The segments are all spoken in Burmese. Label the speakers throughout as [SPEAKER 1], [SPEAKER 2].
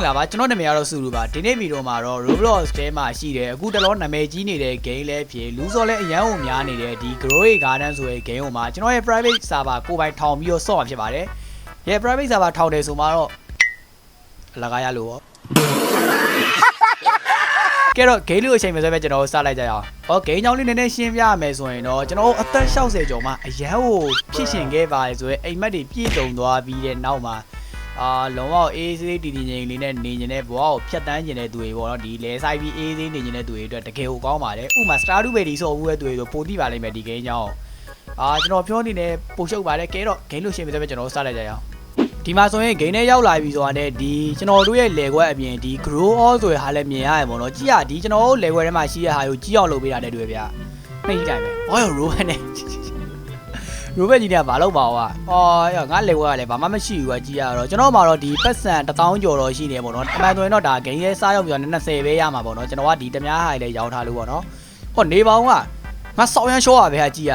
[SPEAKER 1] င်္ဂလာပါကျွန်တော်နာမည်ကတော့စုလူပါဒီနေ့ဗီဒီယိုမှာတော့ Roblox ထဲမှာရှိတဲ့အခုတလောနာမည်ကြီးနေတဲ့ game လဲဖြစ်လူစော်လဲအရန်ကိုများနေတဲ့ဒီ Growing Garden ဆိုတဲ့ game ကိုမှာကျွန်တော်ရဲ့ private server ကိုယ်ပိုင်ထောင်ပြီးတော့ဆော့မှာဖြစ်ပါတယ်ရဲ့ private server ထောင်တယ်ဆိုမှတော့အလကားရလို့ပေါ့ကဲတော့ game လေးကိုအချိန်မဆွဲပဲကျွန်တော်တို့စလိုက်ကြရအောင်။ဟော game ကြောင်းလေးနည်းနည်းရှင်းပြရမယ်ဆိုရင်တော့ကျွန်တော်တို့အသက်60ကျော်မှအရန်ကိုဖြစ်ရှင်ခဲ့ပါတယ်ဆိုရင်အိမ်မက်တွေပြည့်စုံသွားပြီးတဲ့နောက်မှာ အာလုံးဝအေးဆေးတည်တည်ငြိမ်ငြိမ်လေးနဲ့နေနေတဲ့ဘဝကိုဖြတ်တန်းကျင်တဲ့သူတွေပေါ့နော်ဒီလဲဆိုင်ပြီးအေးဆေးနေကျင်တဲ့သူတွေအတွက်တကယ်ကိုကောင်းပါတယ်ဥမာ Star Dubai ဒီဆိုဘူးတဲ့သူတွေဆိုပိုတိပါလိမ့်မယ်ဒီ game ကြောင်းအာကျွန်တော်ပြောနေတယ်ပိုရှုပ်ပါတယ်ကဲတော့ game လို့ရှင်းပြတဲ့ပဲကျွန်တော်စလိုက်ကြရအောင်ဒီမှာဆိုရင် game နဲ့ရောက်လာပြီဆိုတာနဲ့ဒီကျွန်တော်တို့ရဲ့လေခွက်အပြင်ဒီ grow all ဆိုတဲ့ဟာလည်းမြင်ရတယ်ပေါ့နော်ကြည့်ရဒီကျွန်တော်တို့လေခွက်ထဲမှာရှိတဲ့ဟာကိုကြည့်အောင်လုပ်ပေးတာတဲ့တွေ့ဗျာနှိမ့်ကြိုင်ပဲဘာရော row နဲ့ ရိုဘတ်ကြီးကဘာလုပ်ပါဦးอ่ะအော်ရငါလေဝဲကလည်းဘာမှမရှိဘူးကကြည်ရတော့ကျွန်တော်မှာတော့ဒီပတ်စံ1000ကျော်တော့ရှိနေပေါ့နော်အမှန်ဆိုရင်တော့ဒါဂိမ်းရဲစားရောက်ပြီးတော့20ပဲရမှာပေါ့နော်ကျွန်တော်ကဒီတများဟာလည်းရောင်းထားလို့ပေါ့နော်ဟောနေပါဦးကငါစောင်းရမ်းရှော့ရပဲဟာကြည်ရ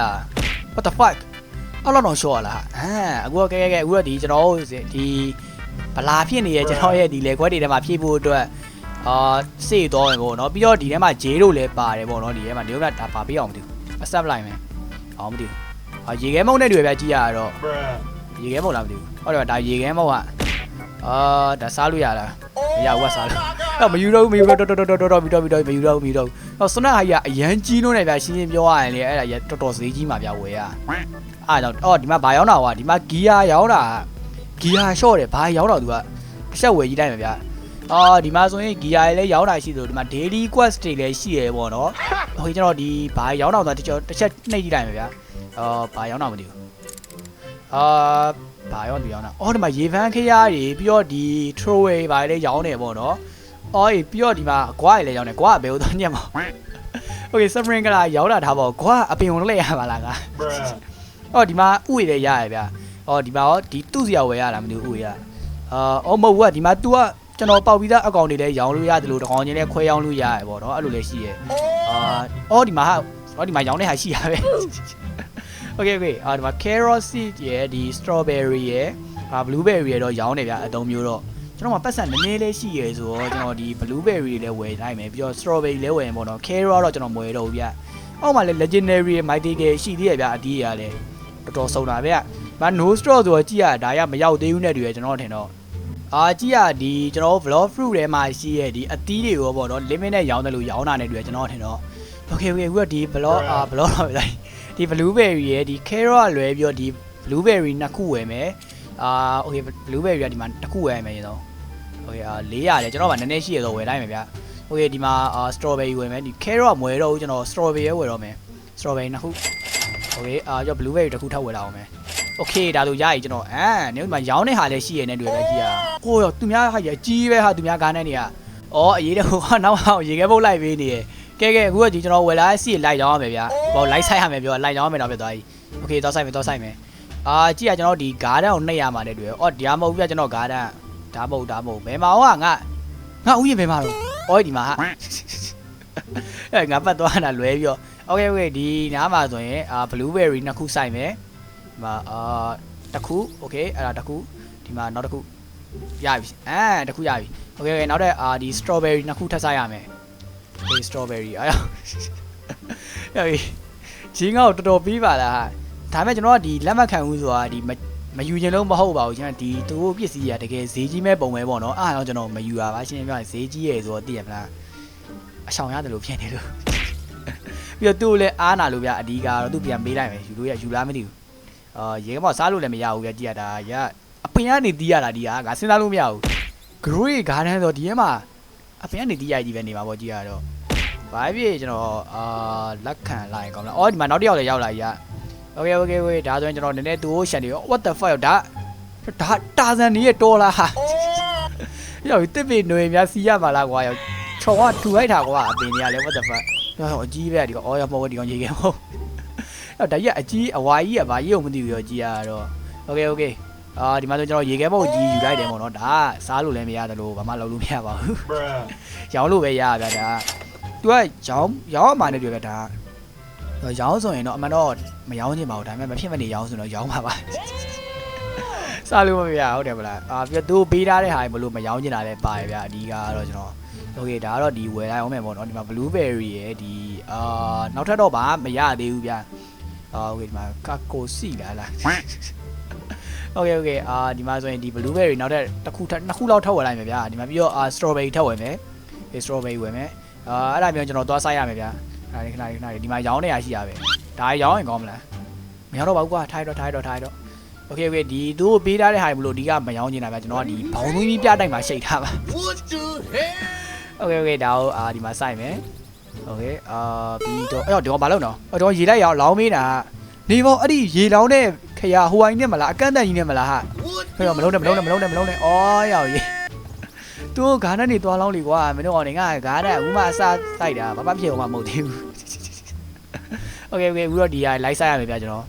[SPEAKER 1] what the fuck အဲ့လောက်တော့ရှော့ရလားဟမ်အခုကကဲကဲအခုကဒီကျွန်တော်ဒီဗလာဖြစ်နေရဲ့ကျွန်တော်ရဲ့ဒီလေခွက်တွေထဲမှာဖြည့်ဖို့အတွက်အာစေ့တော့မယ်ပေါ့နော်ပြီးတော့ဒီထဲမှာဂျေးတို့လည်းပါတယ်ပေါ့နော်ဒီထဲမှာဒီကဒါပါပေးအောင်မသိဘူးအဆက်လိုက်မယ်အောင်မသိဘူး။ အာရေခဲမုံနဲ့တွေ့ပဲကြည့်ရတော့ရေခဲမုံလားမသိဘူး။ဟုတ်တယ်ဒါရေခဲမုံကအာဒါစားလို့ရလား။မရဘူးကစားလို့။အဲ့မယူတော့ဘူးမယူတော့တော်တော်တော်တော်တော်ပြီးတော့ပြီးတော့မယူတော့ဘူးမယူတော့ဘူး။ဟောစနက်ဟာကြီးကအရန်ကြီးလို့နေဗျာရှင်းရှင်းပြောရရင်လေအဲ့ဒါရတော်တော်ဈေးကြီးမှာဗျာဝယ်ရ။အားကြောင့်အော်ဒီမှာဘာရောက်တာကွာဒီမှာဂီယာရောက်တာဂီယာရှော့တယ်ဘာရောက်တော့သူကတစ်ချက်ဝယ်ကြီးတိုင်းပဲဗျာ။အော်ဒီမှာဆိုရင်ဂီယာလည်းရောက်တာရှိသလိုဒီမှာ daily quest တွေလည်းရှိရပေါ့နော်။ဟိုကျွန်တော်ဒီဘာရောက်တော့ဆိုတော့တစ်ချက်နှိပ်ကြည့်တိုင်းပဲဗျာ။ အော်ဘာရောက်တော့မသိဘူးအာဘာရောက်သူရောက်တာအော်ဒီမှာရေဖန်းခရားတွေပြီးတော့ဒီ throwaway ဘာတွေလည်းရောင်းနေပေါ့နော်အော်အေးပြီးတော့ဒီမှာကွာတွေလည်းရောင်းနေကွာကဘယ်လိုတော့ညက်မှာ Okay submarine ကလာရောက်လာထားပါကွာအပင်ုံလည်းရပါလားကအော်ဒီမှာဥရလည်းရရဗျအော်ဒီမှာရောဒီသူ့စီရဝယ်ရလားမသိဘူးဥရအာအော်မဟုတ်ဘူးကဒီမှာ तू ကကျွန်တော်ပေါက်ပြီးသားအကောင့်တွေလည်းရောင်းလို့ရတယ်လို့တကောင်ချင်းလည်းခွဲရောင်းလို့ရတယ်ပေါ့နော်အဲ့လိုလည်းရှိရဲ့အာအော်ဒီမှာဟာအော်ဒီမှာရောင်းတဲ့ဟာရှိရပဲ Okay okay အာဒီမှာ carrot seed ရယ်ဒီ strawberry ရယ်အာ blueberry ရယ်တော့ရောင်းနေဗျအသုံးမျိုးတော့ကျွန်တော်မှပတ်စံနည်းနည်းလေးရှိရယ်ဆိုတော့ကျွန်တော်ဒီ blueberry တွေလည်းဝယ်နိုင်မယ်ပြီးတော့ strawberry လည်းဝယ်ရင်ပေါ့နော် carrot တော့ကျွန်တော်မဝယ်တော့ဘူးဗျအောက်မှာလည်း legendary ရယ် mighty ရယ်ရှိသေးရဗျအဒီရလည်းတော်တော်စုံတာဗျမ no straw ဆိုတော့ကြည့်ရဒါရမရောက်သေးဘူးနဲ့တူရယ်ကျွန်တော်ထင်တော့အာကြည့်ရဒီကျွန်တော် vlog fruit ထဲမှာရှိရဒီအသီးတွေရောပေါ့နော် limit နဲ့ရောင်းတယ်လို့ရောင်းတာနဲ့တူရယ်ကျွန်တော်ထင်တော့ okay okay အခုကဒီ vlog အာ vlog တော့လိုက် ဒီ blueberry ရယ်ဒီ carrot လွဲပြီးတော့ဒီ blueberry နှစ်ခုဝယ်မယ်အာ okay blueberry ကဒီမှာတစ်ခုဝယ်မယ်ရေတော့ okay အာ400လေကျွန်တော်ကနည်းနည်းရှိရတော့ဝယ်လိုက်မယ်ဗျ okay ဒီမှာအာ strawberry ဝယ်မယ်ဒီ carrot မဝယ်တော့ဘူးကျွန်တော် strawberry ရဝယ်တော့မယ် strawberry နှစ်ခု okay အာကြော blueberry တစ်ခုထပ်ဝယ်လာအောင်မယ် okay ဒါဆိုရည်ကျွန်တော်အာနေဒီမှာရောင်းတဲ့ဟာလည်းရှိရနေတွေ့ပဲကြည့်ရဟိုရောသူများဟာရကြီးပဲဟာသူများကားနဲ့နေရအော်အရေးတဲ့ဟိုကနောက်ဟောရေခဲပုတ်လိုက်ပေးနေရ ကဲကဲအခုကဒီကျွန်တော်ဝယ်လာစီလိုက်ရောင်းရမယ်ဗျာဟောလိုက်ဆိုင်ရမယ်ပြောလိုက်ရောင်းရမယ်တော့ဖြစ်သွားပြီโอเคတော့ဆိုင်မယ်တော့ဆိုင်မယ်အာကြည့်ရကျွန်တော်ဒီ garden ကိုနှိပ်ရမှာတဲ့တွေ့အော်ဒီမဟုတ်ဘူးဗျကျွန်တော် garden ဒါမဟုတ်ဒါမဟုတ်ဘယ်မှာဟောငါငါဥယျာဉ်ဘယ်မှာတော့အော်ဒီမှာဟာအဲငါပတ်သွားတာလွဲပြီးတော့โอเคโอเคဒီနားမှာဆိုရင်အာ blueberry နှစ်ခုဆိုင်မယ်ဒီမှာအာတစ်ခုโอเคအဲ့ဒါတစ်ခုဒီမှာနောက်တစ်ခုရပြီအာတစ်ခုရပြီโอเคโอเคနောက်တဲ့အာဒီ strawberry နှစ်ခုထပ်ဆိုင်ရမယ် hey strawberry အားရဟေးဂျင်းကောက်တော်တော်ပြီးပါလားဒါပေမဲ့ကျွန်တော်ကဒီလက်မခံဘူးဆိုတာဒီမယူခြင်းလုံးမဟုတ်ပါဘူးကျွန်တော်ဒီသူတို့ပစ္စည်းကတကယ်ဈေးကြီးမဲ့ပုံပဲပေါ့နော်အားတော့ကျွန်တော်မယူတာပါရှင်းပြဈေးကြီးရဲ့ဆိုတော့သိရမလားအဆောင်ရတယ်လို့ဖြစ်နေလို့ပြီးတော့သူ့ကိုလည်းအားနာလို့ဗျအဒီကတော့သူ့ပြန်ပေးလိုက်မယ်ယူလို့ရယူလားမသိဘူးအာရေကမောစားလို့လည်းမရဘူးဗျကြည့်ရတာရအပင်ကနေတီးရတာဒီကငါစဉ်းစားလို့မရဘူး grey garden ဆိုဒီထဲမှာအပင်ကနေတီးရကြီးပဲနေမှာပေါ့ကြည့်ရတော့ ဘာဖြစ်ကျွန်တော်အာလက်ခံလိုက်ကောင်းလားအော်ဒီမှာနောက်တစ်ယောက်လည်းရောက်လာကြီးอ่ะ Okay okay okay ဒါဆိုရင်ကျွန်တော်နည်းနည်းသူ့ကိုရှန်နေရော what the fuck ဒါဒါတာဇန်နီရဲ့တော်လားဟာရောက်တစ်ပေနွေများစီရပါလားကွာရောက်ချော်ကထူလိုက်တာကွာအပင်ကြီးကလည်း what the fuck ရောက်အကြီးပဲဒီကအော်ရမဟုတ်ဒီကောင်ရေခဲမဟုတ်ရောက်ဒါကြီးအကြီးအဝါကြီးကဘာကြီးကိုမသိဘူးရောကြီးရတော့ Okay okay အာဒီမှာဆိုကျွန်တော်ရေခဲမဟုတ်ကြီးယူလိုက်တယ်ပေါ့နော်ဒါစားလို့လည်းမရတယ်လို့ဘာမှလုပ်လို့မရပါဘူးရောင်းလို့ပဲရရဗျာဒါ तू ကရောင်းရောင်းအမှန်နဲ့ပြောပြတာရောင်းဆိုရင်တော့အမှန်တော့မရောင်းချင်ပါဘူးဒါပေမဲ့မဖြစ်မနေရောင်းဆိုတော့ရောင်းပါပါ စားလို့မပြဟုတ်တယ်မလားအာပြီးတော့သူပေးထားတဲ့ဟာဘလို့မရောင်းချင်တာလည်းပါတယ်ဗျာအဓိကကတော့ကျွန်တော်โอเคဒါကတော့ဒီဝယ်လိုက်အောင်မယ်ပေါ့နော်ဒီမှာ blueberry ရယ်ဒီအာနောက်ထပ်တော့ဗာမရသေးဘူးဗျာအာโอเคဒီမှာကကိုစီလားလားโอเคโอเคအာဒီမှာဆိုရင်ဒီ blueberry နောက်ထပ်တစ်ခုထပ်နှစ်ခုလောက်ထပ်ဝယ်လိုက်မယ်ဗျာဒီမှာပြီးတော့အာ strawberry ထပ်ဝယ်မယ်ဒီ strawberry ဝယ်မယ် အာအဲ့ဒါမျိုးကျွန်တော်သွားဆိုင်ရမယ်ဗျာခဏလေးခဏလေးခဏလေးဒီမှာရောင်းနေရရှိရပဲဒါရောင်းရင်ကောင်းမလားမရောင်းတော့ပါဘူးကွာထိုင်တော့ထိုင်တော့ထိုင်တော့ โอเคโอเคဒီသူ့ကိုပေးထားတဲ့ဟာမလို့ဒီကမရောင်းချင်တာဗျာကျွန်တော်ကဒီဘောင်သွင်းပြီးပြတိုက်မှာရှိတ်ထားပါ
[SPEAKER 2] What the hell?
[SPEAKER 1] โอเคโอเคဒါကိုအာဒီမှာစိုက်မယ်โอเคအာပြီးတော့အဲ့တော့ဒီကောင်ဘာလုပ်နော်အဲ့တော့ရေလိုက်ရအောင်လောင်းမေးတာနေပေါ့အဲ့ဒီရေလောင်းတဲ့ခရဟိုဝိုင်းနဲ့မလားအကန့်တန်ကြီးနဲ့မလားဟာ
[SPEAKER 2] What
[SPEAKER 1] ဟဲ့တော့မလုံးနဲ့မလုံးနဲ့မလုံးနဲ့မလုံးနဲ့အော်ရောက်ရေ သူဂါနဲ့နေသွားလောင်းလေကွာမင်းတို့ကောင်နေငါဂါနဲ့ဦးမအစားစိုက်တာဘာမှဖြစ်အောင်မမဟုတ်သေးဘူးโอเคโอเคအခုတော့ဒီဟာလိုက်ဆိုင်ရမယ်ဗျာကျွန်တော်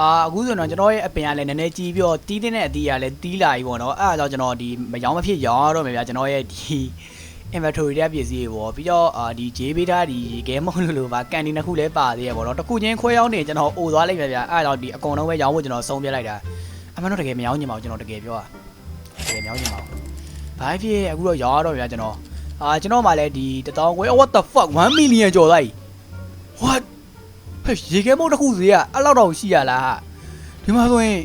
[SPEAKER 1] အာအခုဆိုတော့ကျွန်တော်ရဲ့အပင်ကလည်းနည်းနည်းကြီးပြီးတော့တီးတဲ့အသီးကလည်းတီးလာပြီပေါ့နော်အဲ့ဒါကြောင့်ကျွန်တော်ဒီမရောင်းမဖြစ်ရောင်းရတော့မယ်ဗျာကျွန်တော်ရဲ့ဒီ inventory တဲ့ပစ္စည်းတွေပေါ့ပြီးတော့အာဒီ J ပေးထားဒီ game mode လို့လို့ပါကန်ဒီနှစ်ခုလည်းပါသေးရပေါ့နော်တစ်ခုချင်းခွဲရောင်းနေကျွန်တော်အိုသွားလိုက်မယ်ဗျာအဲ့ဒါကြောင့်ဒီအကုန်လုံးပဲရောင်းဖို့ကျွန်တော်ဆုံးပြလိုက်တာအမှန်တော့တကယ်မရောင်းချင်ပါဘူးကျွန်တော်တကယ်ပြောတာတကယ်မရောင်းချင်ပါဘူး ဘာဖြစ်အခုတော့ရောင်းရတော့ဗျာကျွန်တော်အာကျွန်တော်မှလည်းဒီ1000ခွဲ what the fuck 1 million ကျော်သွားပြီ what ဟဲ့ရေခဲမုတ်တစ်ခုစီကအဲ့လောက်တော့ရှိရလားဟာဒီမှာဆိုရင်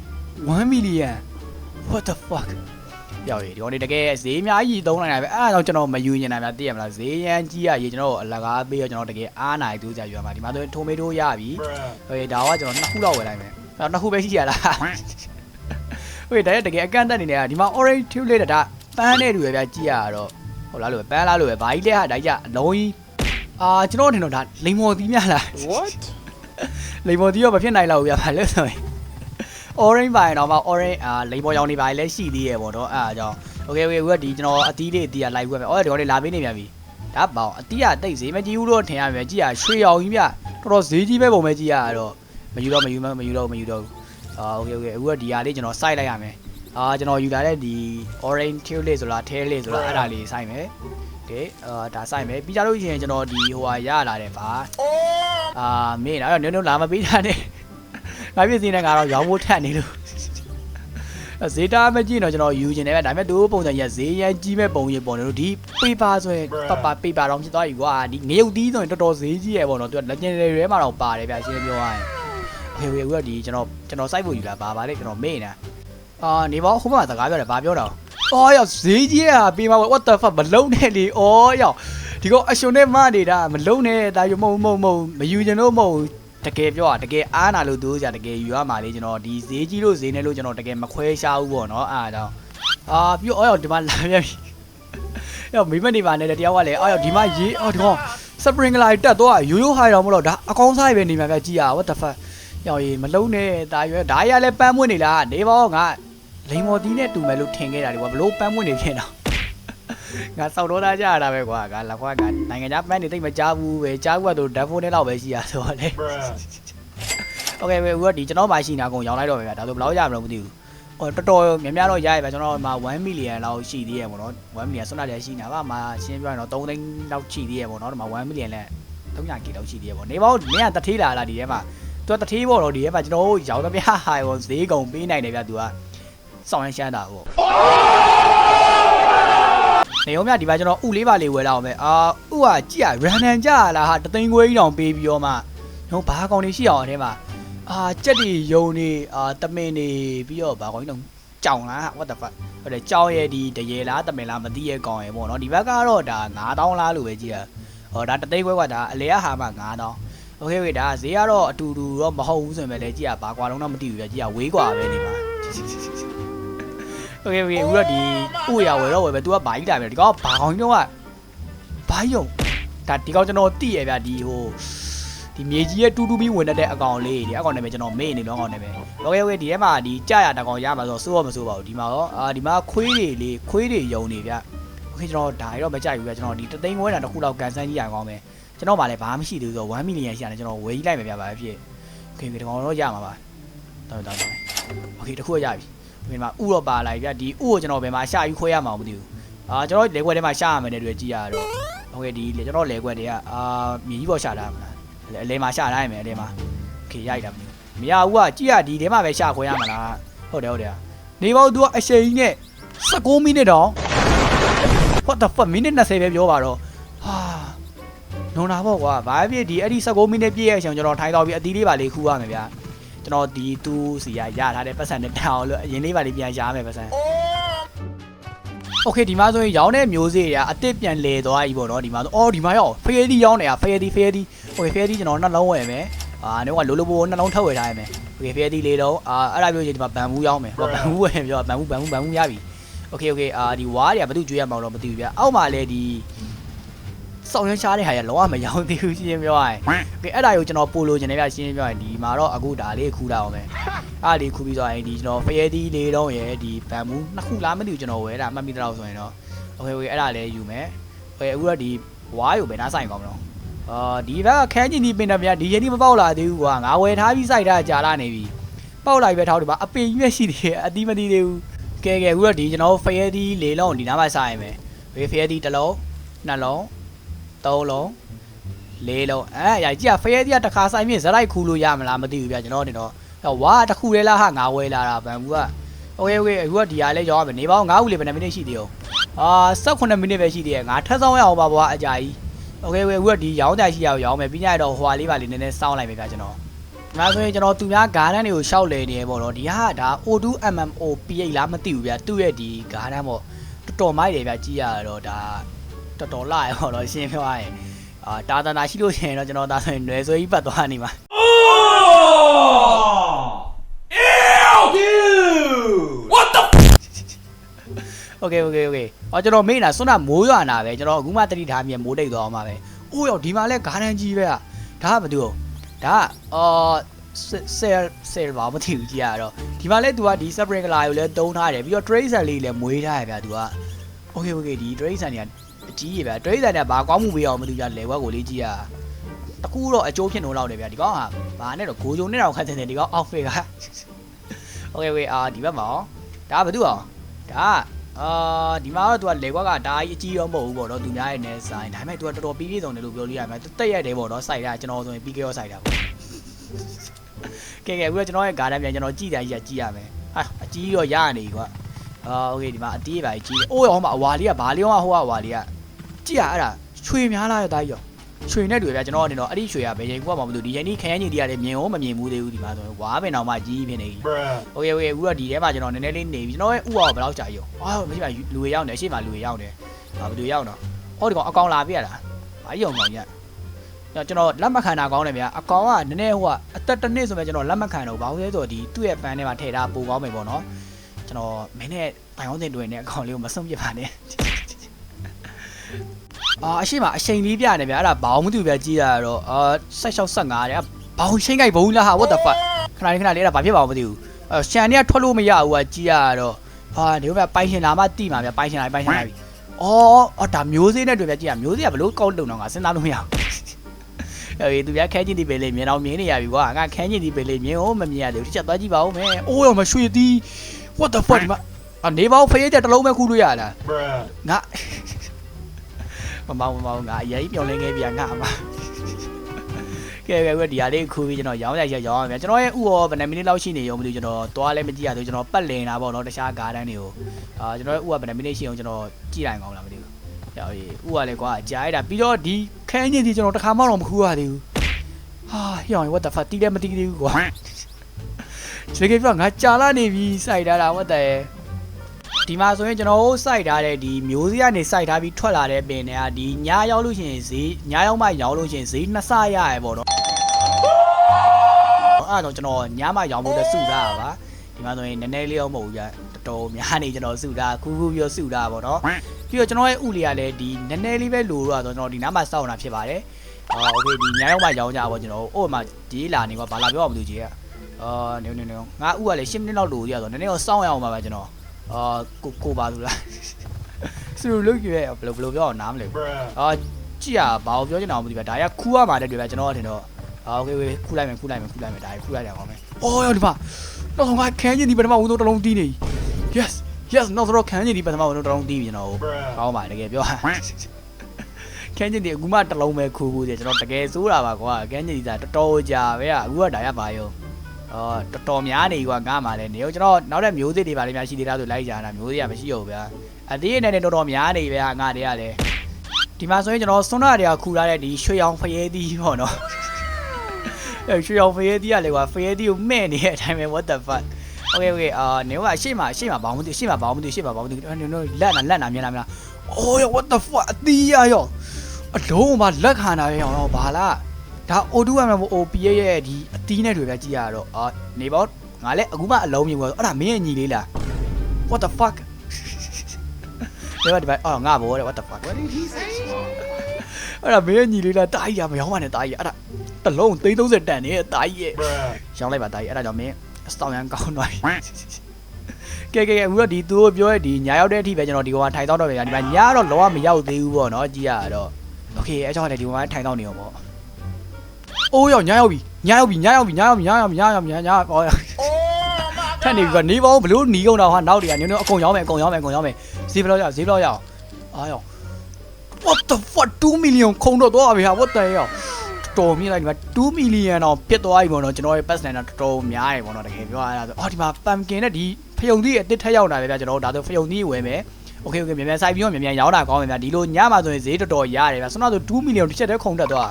[SPEAKER 1] 1 million what the fuck ပြောရည်ဒီကောင်တွေတကယ်ဈေးအများကြီးသုံးနိုင်တာပဲအဲ့ဒါကြောင့်ကျွန်တော်မယူညင်တာများသိရမလားဈေးရန်ကြီးရရေကျွန်တော်အလကားပေးတော့ကျွန်တော်တကယ်အားနိုင်တူးကြရွာမှာဒီမှာဆိုရင်ထိုမေတိုရပြီ
[SPEAKER 2] bruh?
[SPEAKER 1] ဟိုဒါကကျွန်တော်နှစ်ခုလောက်ဝယ်လိုက်မယ်အဲ့နှစ်ခုပဲရှိရလားဟိုဒါရတကယ်အကန့်တက်နေနေတာဒီမှာ orange tube လေးတာ ပန်းနေတူပဲဗျာကြည့်ရတော့ဟုတ်လားလို့ပဲပန်းလားလို့ပဲဘာကြီးလဲဟာဒါကြီးကအလုံးကြီးအာကျွန်တော်ထင်တော့ဒါလိမ္မော်သီးများလား
[SPEAKER 2] What?
[SPEAKER 1] လိမ္မော်သီးရောမဖြစ်နိုင်တော့ဘူးဗျာဘာလို့ဆိုရင် orange ပါရင်တော့မှ orange အာလိမ္မော်ရောင်နေပါလေရှိသေးရဲ့ပေါ့နော်အဲ့ဒါကြောင့် okay okay ဦးကဒီကျွန်တော်အသီးလေးအသီးကလိုက်ဝယ်မယ်အော်ဒီကောင်လေးလာပေးနေပြန်ပြီဒါပေါ့အသီးကတိတ်ဈေးမကြီးဘူးလို့ထင်ရမယ်ကြည့်ရရွှေရောင်ကြီးဗျတော်တော်ဈေးကြီးပဲပုံပဲကြည့်ရတော့မယူတော့မယူမမယူတော့မယူတော့ဘူးအာ okay okay အခုကဒီဟာလေးကျွန်တော်စိုက်လိုက်ရမယ် အာကျွန်တော်ယူလာတဲ့ဒီ orange tail လေးဆိုလား tail လေးဆိုလားအဲ့ဒါလေးစိုက်မယ်ကဲအာဒါစိုက်မယ်ပြီးကြလို့ရင်ကျွန်တော်ဒီဟိုဟာရလာတယ်ပါအာမင်းတော့နုံနုံလာမပေးတာနဲ့ငါပြည့်စင်းနဲ့ငါတော့ရောင်းဖို့ထက်နေလို့ဈေးတာမကြည့်တော့ကျွန်တော်ယူခြင်းနဲ့ပဲဒါပေမဲ့သူပုံစံရဈေးရန်ကြီးမဲ့ပုံရပုံလို့ဒီ paper ဆိုရင်ပပ paper တော့ဖြစ်သွားပြီကွာဒီငရုတ်သီးဆိုရင်တော်တော်ဈေးကြီးရပေါ့နော်သူက legendary ထဲမှာတော့ပါတယ်ဗျာရှင်းပြောရရင် okay ဝေဦးတော့ဒီကျွန်တော်ကျွန်တော်စိုက်ဖို့ယူလာပါပါလေကျွန်တော်မေ့နေတာ အာနေပါဟိုမှာစကားပြောတယ်ဘာပြောတော့အော်ရောက်ဈေးကြီးอ่ะပေးမှာ what the fuck မလုံးနဲ့လေအော်ရောက် ဒီကောင်အရှင်နဲ့မနေတာမလုံးနဲ့ဒါရမုံမုံမုံမယူချင်တော့မဟုတ်တကယ်ပြောတာတကယ်အားနာလို့သူတို့じゃတကယ်ယူရမှာလေကျွန်တော်ဒီဈေးကြီးလို့ဈေးနဲ့လို့ကျွန်တော်တကယ်မခွဲရှားဘူးပေါ့နော်အားတော့အာပြီးတော့အော်ရောက်ဒီမှာလာပြန်ပြီရောက်မိမနေပါနဲ့တယောက်ကလည်းအော်ရောက်ဒီမှာရေးအော်ဒီကောင်စပရင်ကလာတက်တော့ရိုးရိုးဟိုင်တော့မလို့ဒါအကောင်းစားပဲနေမှာပြကြည့်ရ what the fuck ရောက်ရေးမလုံးနဲ့ဒါရွယ်ဒါရလည်းပန်းမွင့်နေလားနေပါဦးငါ လိန်မော်တီးနဲ့တူမယ်လို့ထင်ခဲ့တာလေကွာဘလို့ပန်းမွင့်နေဖြစ်တော့ ငါစောက်တော့သားကြရတာပဲကွာငါလက်ခွားကနိုင်ငံခြားပန်းနေသိမ့်မကြားဘူးပဲကြားဘူးကတော့ဓာတ်ဖုန်းနဲ့လောက်ပဲရှိရဆိုတော့လေ
[SPEAKER 2] bruh?
[SPEAKER 1] โอเคပဲဦးကဒီကျွန်တော်မှရှိနေတာအကုန်ရောင်းလိုက်တော့ပဲဗျာဒါဆိုဘယ်လောက်ရမလို့မသိဘူးဟောတော်တော်များများတော့ရရပဲကျွန်တော်မှ1 million လောက်ရှိသေးရပေါ့နော်1 million စွန့်လိုက်ရရှိနေတာပါမှရှင်းပြရင်တော့3သိန်းလောက်ရှိသေးရပေါ့နော်ဒီမှာ1 million နဲ့300 k လောက်ရှိသေးရပေါ့နေပါဦးမင်းကတထေးလာလားဒီထဲမှာသူကတထေးပေါ့တော့ဒီထဲမှာကျွန်တော်တို့ရောင်းသမျှဟာရောဈေးကုန်ပေးနိုင်တယ်ဗျာသူက စောင်းရမ်းရှမ်းတာပေါ့နေအောင်မြဒီမှာကျွန်တော်ဥလေးပါလေးဝယ်လာအောင်ပဲအာဥကကြည့်ရ random ကြရလားဟာတသိန်းခွဲကြီးတောင်ပေးပြီးတော့မှကျွန်တော်ဘာကောင်တွေရှိအောင်အထဲမှာ အာကြက်တွေယုံနေအာတမင်နေပြီးတော့ဘာကောင်းကြီးတော့ကြောင်လား what the fuck ဟုတ်တယ်ကြောင်ရဲ့ဒီတရေလားတမင်လားမသိရဲ့ကောင်ရဲ့ပေါ့နော်ဒီဘက်ကတော့ဒါ9000လားလို့ပဲကြည့်ရဟောဒါတသိန်းခွဲကဒါအလဲဟာမှ9000โอเคဝေဒါဈေးကတော့အတူတူတော့မဟုတ်ဘူးဆိုရင်ပဲလေကြည့်ရဘာကွာလုံးတော့မသိဘူးပဲကြည့်ရဝေးกว่าပဲ နေမှာโอเคဝေဦးတော့ဒီဥရဝယ်တော့ဝယ်ပဲ तू ကဘာကြီးတာပဲဒီကောင်ကဘာကောင်ကြီးတော့ကဘာယုံဒါဒီကောင်ကျွန်တော်သိရဗျဒီဟို ဒီမြေကြီးရဲ့တူတူပြီးဝင်တဲ့အကောင်လေးဒီအကောင်နာမည်ကျွန်တော်မေ့နေတော့အကောင်နာမည်โอเคโอเคဒီထဲမှာဒီကြာရတကောင်ရမှာဆိုစိုးတော့မစိုးပါဘူးဒီမှာရောအာဒီမှာခွေးတွေလေးခွေးတွေယုံနေဗျโอเคကျွန်တော်ဒါရောမကြိုက်ဘူးဗျကျွန်တော်ဒီတသိန်းခွဲတာတစ်ခုလောက်ကန်ဆန်းကြီးရအောင်မယ်ကျွန်တော်မှလည်းဘာမှမရှိသေးဘူးဆိုတော့1 million ရှိရတယ်ကျွန်တော်ဝယ်ကြီးလိုက်မယ်ဗျပါဖြစ်โอเคဒီကောင်တော့ရမှာပါတော်တော်တော်โอเคတခုရပြီ ဒီမှာဥတော့ပါလိုက်ဗျဒီဥကိုကျွန်တော်ဘယ်မှာရှာယူခွဲရမှာမသိဘူးအာကျွန်တော်လေခွက်ထဲမှာရှာရမယ်တဲ့တွေ့ကြည့်ရတော့โอเคဒီကျွန်တော်လေခွက်တွေကအာမြေကြီးပေါ်ရှာတာမလား အလဲမှာရှာထားရမယ်အလဲမှာโอเคရိုက်တာမသိဘူးမရဘူးကကြည့်ရဒီထဲမှာပဲရှာခွဲရမလားโอ ဟုတ်တယ်ဟုတ်တယ်နေပေါသူကအရှိန်ကြီးနဲ့16မိနစ်တော့ what the fuck မိနစ်20ပဲပြောပါတော့ဟာနုံနာပေါ့ကွာဘာဖြစ်ဒီအဲ့ဒီ16မိနစ်ပြည့်ရဲ့အချိန်ကျွန်တော်ထိုင်းတော့ပြီးအတီးလေးပါလေးခူးရမယ်ဗျာ ကျွန်တော်ဒီသူ့စီရရထားတဲ့ပတ်စံနဲ့တောင်းအောင်လို့အရင်လေးပါလေးပြန်ရမယ်ပတ်စံ โอเคဒီမှာဆိုရင်ရောင်းတဲ့မျိုးစေ့တွေကအစ်စ်ပြန်လဲသွားပြီပေါ့နော်ဒီမှာဆိုအော်ဒီမှာရောဖရဲသီးရောင်းနေတာဖရဲသီးဖရဲသီးโอเคဖရဲသီးကျွန်တော်နှလုံးဝယ်မယ်အာတော့ကလိုလိုပိုနှလုံးထုတ်ဝယ်ထားရမယ်โอเคဖရဲသီးလေးတော့အာအဲ့ဒါမျိုးကြီးဒီမှာဘန်ဘူးရောင်းမယ်ဟောဘန်ဘူးဝယ်ပြောဘန်ဘူးဘန်ဘူးဘန်ဘူးရပြီโอเคโอเคအာဒီဝါးတွေကဘာလို့ကျွေးရမှာတော့မသိဘူးဗျအောက်မှာလည်းဒီ စောင်းရမ်းရှားတဲ့ဟာရလောကမရောင်းသေးဘူးရှင်းပြောရရင်โอเคအဲ့ဒါကိုကျွန်တော်ပို့လို့ခြင်းတယ်ဗျရှင်းပြောရရင်ဒီမှာတော့အခုဒါလေးခူးတာအောင်မယ်အဲ့ဒါလေးခူးပြီးသွားရင်ဒီကျွန်တော်ဖရဲသီးလေးတော့ရယ်ဒီဘန်ဘူးနှစ်ခုလားမသိဘူးကျွန်တော်ဝယ်တာမှတ်မိတော့ဆိုရင်တော့ โอเคโอเคအဲ့ဒါလည်းယူမယ်โอเคအခုတော့ဒီဝါးကိုပဲနားဆိုင်ကောင်းမလို့အာဒီဘက်ကခန်းကျင်ဒီပင်တပြဒီရင်ဒီမပေါက်လာသေးဘူးကွာငါဝယ်ထားပြီးစိုက်ထားကြာလာနေပြီပေါက်လာပြီပဲထောက်ဒီမှာအပင်ရွက်ရှိသေးတယ်အတီးမတီးသေးဘူးကဲကဲအခုတော့ဒီကျွန်တော်ဖရဲသီးလေးလုံးဒီနားမှာစိုက်ရမယ်ဝေးဖရဲသီးတစ်လုံးနှစ်လုံး သုံးလုံးလေးလုံးအဲရကြည့်ဖရဲသီးကတစ်ခါစိုက်မြင့်ဇလိုက်ခူးလို့ရမလားမသိဘူးဗျကျွန်တော်တင်တော့ဝါးတစ်ခုလေးလားဟာငါဝယ်လာတာဗန်ဘူးကโอเคโอเคအခုကဒီဟာလေးရောင်းရမယ်နေပေါင်း9ခုလေးပဲ2မိနစ်ရှိသေးအောင် အာ18မိနစ်ပဲရှိသေးတယ်ငါထပ်ဆောင်ရအောင်ပါဘွားအကြာကြီးโอเคဝေအခုကဒီရောင်းကြရှိရအောင်ရောင်းမယ်ပြီးညရတော့ဟွာလေးပါလေးနည်းနည်းစောင်းလိုက်မယ်ဗျာကျွန်တော်ဒါဆိုရင်ကျွန်တော်သူများဂါဒန်တွေကိုရှောက်လေနေရပေါ့နော်ဒီဟာဒါ O2 MMO PH လားမသိဘူးဗျာသူ့ရဲ့ဒီဂါဒန်ပေါ့တော်တော်မိုက်တယ်ဗျာကြည့်ရတော့ဒါ တော်တော်လာရပေါ့နော်ရှင်းပြောရရင်အာတာတနာရှိလို့ရှိရင်တော့ကျွန်တော်ဒါဆိုရင်ຫນွယ်ဆွေးကြီးပတ်သွားနေမှာ โอเคโอเคโอเคအော်ကျွန်တော်မေ့တာစွန်းတာမိုးရွာနာပဲကျွန်တော်အခုမှတတိထားမြင်မိုးတိတ်သွားအောင်ပါပဲအိုးရောဒီမှာလဲဂါဒန်ကြီးပဲอ่ะဒါကဘာတူဒါကအော်ဆယ်ဆယ်ဘာမသိဘူးကြည့်ရတော့ဒီမှာလဲ तू ကဒီ sprinkler ကိုလဲတုံးထားတယ်ပြီးတော့ tracer လေးလည်းမွေးထားရဗျာ तू ကโอเคโอเคဒီ tracer တွေက အကြီးရဗျာ tracer တွေကဘာကောင်းမှုပေးအောင်မသိကြလဲဝက်ကိုလေးကြည့်ရတကူတော့အကျိုးဖြစ်နေတော့တယ်ဗျာဒီကောင်ကဘာနဲ့တော့ဂိုးကြုံနဲ့တော့ခတ်တဲ့ဒီကောင် outfit ကโอเคโอเคအာဒီဘက်မှာဒါကဘာတူအောင်ဒါက အာဒီမှာတော့ तू ကလေကွက်ကဒါကြီးအကြီးရောမဟုတ်ဘူးပေါ့နော်သူများရဲ့နေဆိုင်ဒါပေမဲ့ तू ကတော်တော်ပြီးပြည့်စုံတယ်လို့ပြောလို့ရမယ်တက်ရက်တယ်ပေါ့နော်စိုက်တာကျွန်တော်ဆိုရင်ပြီးကြောစိုက်တာပေါ့ကဲကဲအခုကျွန်တော်ရဲ့ဂါဒန်ပြန်ကျွန်တော်ကြည့်တယ်ကြီးကကြည့်ရမယ်ဟာအကြီးရောရနေကွာ အာโอเคဒီမှာအတီးပါကြီးအိုးရောဟိုမှာအဝါလေးကဘာလေးရောဟိုကအဝါလေးကကြည့်ရအဲ့ဒါချွေများလားရတာကြီးရောချွေနဲ့တွေ့ဗျာကျွန်တော်ကနေတော့အဲ့ဒီချွေကဘယ်ချိန်ကမှမလို့ဒီရင်ဒီခရမ်းကြီးတွေကလည်းမြင်အောင်မမြင်ဘူးသေးဘူးဒီမှာဆိုရင်ဝါပင်တော်မှကြီးဖြစ်နေပြီ
[SPEAKER 2] Bruh.
[SPEAKER 1] โอเคโอเคအခုတော့ဒီထဲမှာကျွန်တော်နည်းနည်းလေးနေပြီကျွန်တော်ရဲ့ဥအောင်ဘယ်လောက်ကြာရောအာမရှိပါလူတွေရောက်နေအရှိမလူတွေရောက်နေဟာဘယ်သူရောက်တော့ဟောဒီကောင်အကောင်လာပြရလားဘာကြီးအောင်ကောင်ကြီးကျွန်တော်လက်မခံတာကောင်းတယ်ဗျာအကောင်ကနည်းနည်းဟိုကအသက်တစ်နှစ်ဆိုမှကျွန်တော်လက်မခံတော့ဘာလို့လဲဆိုတော့ဒီသူ့ရဲ့ပန်းထဲမှာထည့်ထားပိုကောင်းမယ်ပေါ့နော် ကျွန်တော်မင်းနဲ့တိုင်အောင်တင်တွင်နဲ့အကောင်လေးကိုမဆုံးပြပါနဲ့အာအရှိမအချိန်လေးပြနေဗျာအဲ့ဒါဘာမှမသိဘူးဗျာကြည့်ရတော့အာ16 15တဲ့ဘောင်ချင်းကြိုက်ဘုံလားဟာ what the fuck ခဏလေးခဏလေးအဲ့ဒါဘာဖြစ်ပါ့မသိဘူး အဲရှန်เนี่ยထွက်လို့မရဘူးကကြီးရတော့ဟာဒီဘက်ပိုင်ရှင်လာမှတိမှာဗျပိုင်ရှင်လာပိုင်ရှင်လာပြီအော်အော်ဒါမျိုးစေးနဲ့တွေ့ဗျကြည့်ရမျိုးစေးကဘလို့ကောက်လုံတော့ငါစဉ်းစားလို့မရဘူးအေးသူဗျခဲချင်းဒီပဲလေးမြင်တော့မြင်နေရပြီကွာငါခဲချင်းဒီပဲလေးမြင်အောင်မမြင်ရသေးဘူးတစ်ချက်သွားကြည့်ပါဦးမယ်အိုးရောမရွှေသည် what the fuck ဒီမှာအနေပေါင်းဖေးတဲ့တစ်လုံးပဲခူးလို့ရလား
[SPEAKER 2] Bruh.
[SPEAKER 1] ငါမမောင်းမမောင်းငါအရေးပြောင်းလဲခဲ့ပြငါအမကဲကဲကဲဒီဟာလေးခူးပြီးကျွန်တော်ရောင်းရရရောင်းရမယ်ကျွန်တော်ရဲ့ဥရောဘယ်နှမိနစ်လောက်ရှိနေရောမသိဘူးကျွန်တော်သွားလဲမကြည့်ရသေးဘူးကျွန်တော်ပတ်လည်တာပေါ့နော်တခြားဂါဒန်တွေကိုအာကျွန်တော်ရဲ့ဥကဘယ်နှမိနစ်ရှိအောင်ကျွန်တော်ကြည့်နိုင်ကောင်းလားမသိဘူးရောအေးဥကလည်းကွာကြားရတာပြီးတော့ဒီခန်းကြီးဒီကျွန်တော်တစ်ခါမှတော့မခူးရသေးဘူးဟာရောင်း what the fuck တီးလည်းမတီးသေးဘူးကွာ ကျေကေပြငါကြာလာနေပြီစိုက်ထားတာ what the ဒီမှာဆိုရင်ကျွန်တော်တို့စိုက်ထားတဲ့ဒီမျိုးစေ့ကနေစိုက်ထားပြီးထွက်လာတဲ့ပင်တွေကဒီညာရောက်လို့ရှိရင်ဈေးညာရောက်မှရောင်းလို့ရှိရင်ဈေးနှစ်ဆရရပေါ့နော်အဲ့တော့ကျွန်တော်ညမှရောင်းဖို့လည်းစုထားတာပါဒီမှာဆိုရင်နည်းနည်းလေးတော့မဟုတ်ဘူးဗျတော်တော်များနေကျွန်တော်စုထားခူးခူးပြီးတော့စုထားပါတော့ပြီးတော့ကျွန်တော်ရဲ့ဥလေးကလည်းဒီနည်းနည်းလေးပဲလိုတော့ဆိုတော့ကျွန်တော်ဒီနားမှာစောင့်နေတာဖြစ်ပါတယ်အော်โอเคဒီညာရောက်မှရောင်းကြပါကျွန်တော်အို့မှာဒီလာနေပါဘာလာပြောအောင်မလို့ကြီးက အာနေနေနေငါဥကလည်း10မိနစ်လောက်လိုရဆိုတော့နည်းနည်းတော့စောင့်ရအောင်ပါပဲကျွန်တော် အာကိုကိုပါသူလားစလူလုတ်ရွယ်ဘယ်လိုဘယ်လိုပြောအောင်နားမလဲဘူး
[SPEAKER 2] Bruh.
[SPEAKER 1] အာကြည့်ရဘာကိုပြောချင်တာမသိဘူးဒါရခူးရမှာတဲ့တွေ့ပဲကျွန်တော်ထင်တော့အာโอเคဝေးခူးလိုက်မယ်ခူးလိုက်မယ်ခူးလိုက်မယ်ဒါရခူးလိုက်ရအောင်မယ်အော်ရောဒီမှာတော့ငါခန်းကြီးဒီပထမဦးဆုံးတစ်လုံးတီးနေ yes yes နောက်တော့ခန်းကြီးဒီပထမဦးဆုံးတစ်လုံးတီးပြီကျွန်တော်
[SPEAKER 2] Bruh.
[SPEAKER 1] ကောင်းပါတကယ်ပြောခန်းကြီးဒီအခုမှတစ်လုံးပဲခူးဘူးတယ်ကျွန်တော်တကယ်စိုးတာပါကွာခန်းကြီးဒီသာတော်တော်ကြာပဲအခုကဒါရပါရော အော်တော်တော်များနေကွာငါမှလည်းနေရောကျွန်တော်နောက်တဲ့မျိုးသစ်တွေပါလိမ့်များရှိသေးတာဆိုလိုက်ကြတာမျိုးသစ်ကမရှိတော့ဘူးဗျာအသေးနဲ့တော်တော်များနေဗျာငါတွေကလည်းဒီမှာဆိုရင်ကျွန်တော်စွန်းနာတွေကခူလာတဲ့ဒီရွှေရောင်ဖရဲသီးပေါ့နော်အဲရွှေရောင်ဖရဲသီးကလေကွာဖရဲသီးကိုမဲ့နေတဲ့အတိုင်းပဲ what the fuck okay okay အာနေကအရှိမအရှိမဘာမှမသိရှိမဘာမှမသိရှိမဘာမှမသိနေနေလက်နာလက်နာမြင်လားမြင်လားအိုး what the fuck အသီးရရောအလုံးမှာလက်ခံတာရောတော့ဘာလား ဒါအိုတူရမှာမို့ OP ရဲ့ဒီအတီးနဲ့တွေပဲကြည့်ရတော့အာနေပေါ့ငါလည်းအခုမှအလုံးမြင်ဘူးအဲ့ဒါမင်းရဲ့ညီလေးလား what the fuck ဒီဘာဒီဘာအော်ငါဘောတဲ့ what the fuck အဲ့ဒါမင်းရဲ့ညီလေးလားတာကြီးရမရောင်းပါနဲ့တာကြီးအဲ့ဒါတစ်လုံး330တန်နေတဲ့တာကြီးရဲ့ရောင်းလိုက်ပါတာကြီးအဲ့ဒါကြောင့်မင်းအစတောင်ရန်ကောင်းသွားပြီကဲကဲကဲအခုတော့ဒီသူတို့ပြောရဲ့ဒီညာရောက်တဲ့အထိပဲကျွန်တော်ဒီကောင်ကထိုင်တော့တော့ပဲဒီမှာညာတော့လောကမရောက်သေးဘူးပေါ့နော်ကြည့်ရတော့ okay အဲ့ကြောင့်လည်းဒီကောင်ကထိုင်တော့နေအောင်ပေါ့ အိုးရောက်ညာရောက်ပြီညာရောက်ပြီညာရောက်ပြီညာရောက်ပြီညာရောက်ပြီညာရောက်ပြီညာညာဟောထက်နေပြီကနေပေါင်းဘလို့หนีကုန်တော့ဟာနောက်တည်းကနင်းတို့အကုန်ရောက်မယ်အကုန်ရောက်မယ်အကုန်ရောက်မယ်ဈေးဘယ်လောက်ရဈေးဘယ်လောက်ရအားရောက် what the fuck 2 million ခုံတော့တော့ပြီဟာ what the hell တော်မြင်လိုက်ဒီမှာ2 million တော့ပြစ်သွားပြီပေါ့နော်ကျွန်တော်ရဲ့ pass နဲ့တော့တော်တော်များတယ်ပေါ့နော်တကယ်ပြောရတာဆိုအော်ဒီမှာ pumpkin နဲ့ဒီဖယုံသီးအစ်စ်ထက်ရောက်တာပဲဗျာကျွန်တော်တို့ဒါဆိုဖယုံသီးဝယ်မယ် okay okay မြန်မြန်စိုက်ပြီးတော့မြန်မြန်ရောင်းတာကောင်းမယ်ဗျာဒီလိုညမှာဆိုရင်ဈေးတော်တော်ရတယ်ဗျာဆိုတော့ဆို2 million တစ်ချက်တည်းခုံတက်သွားတော်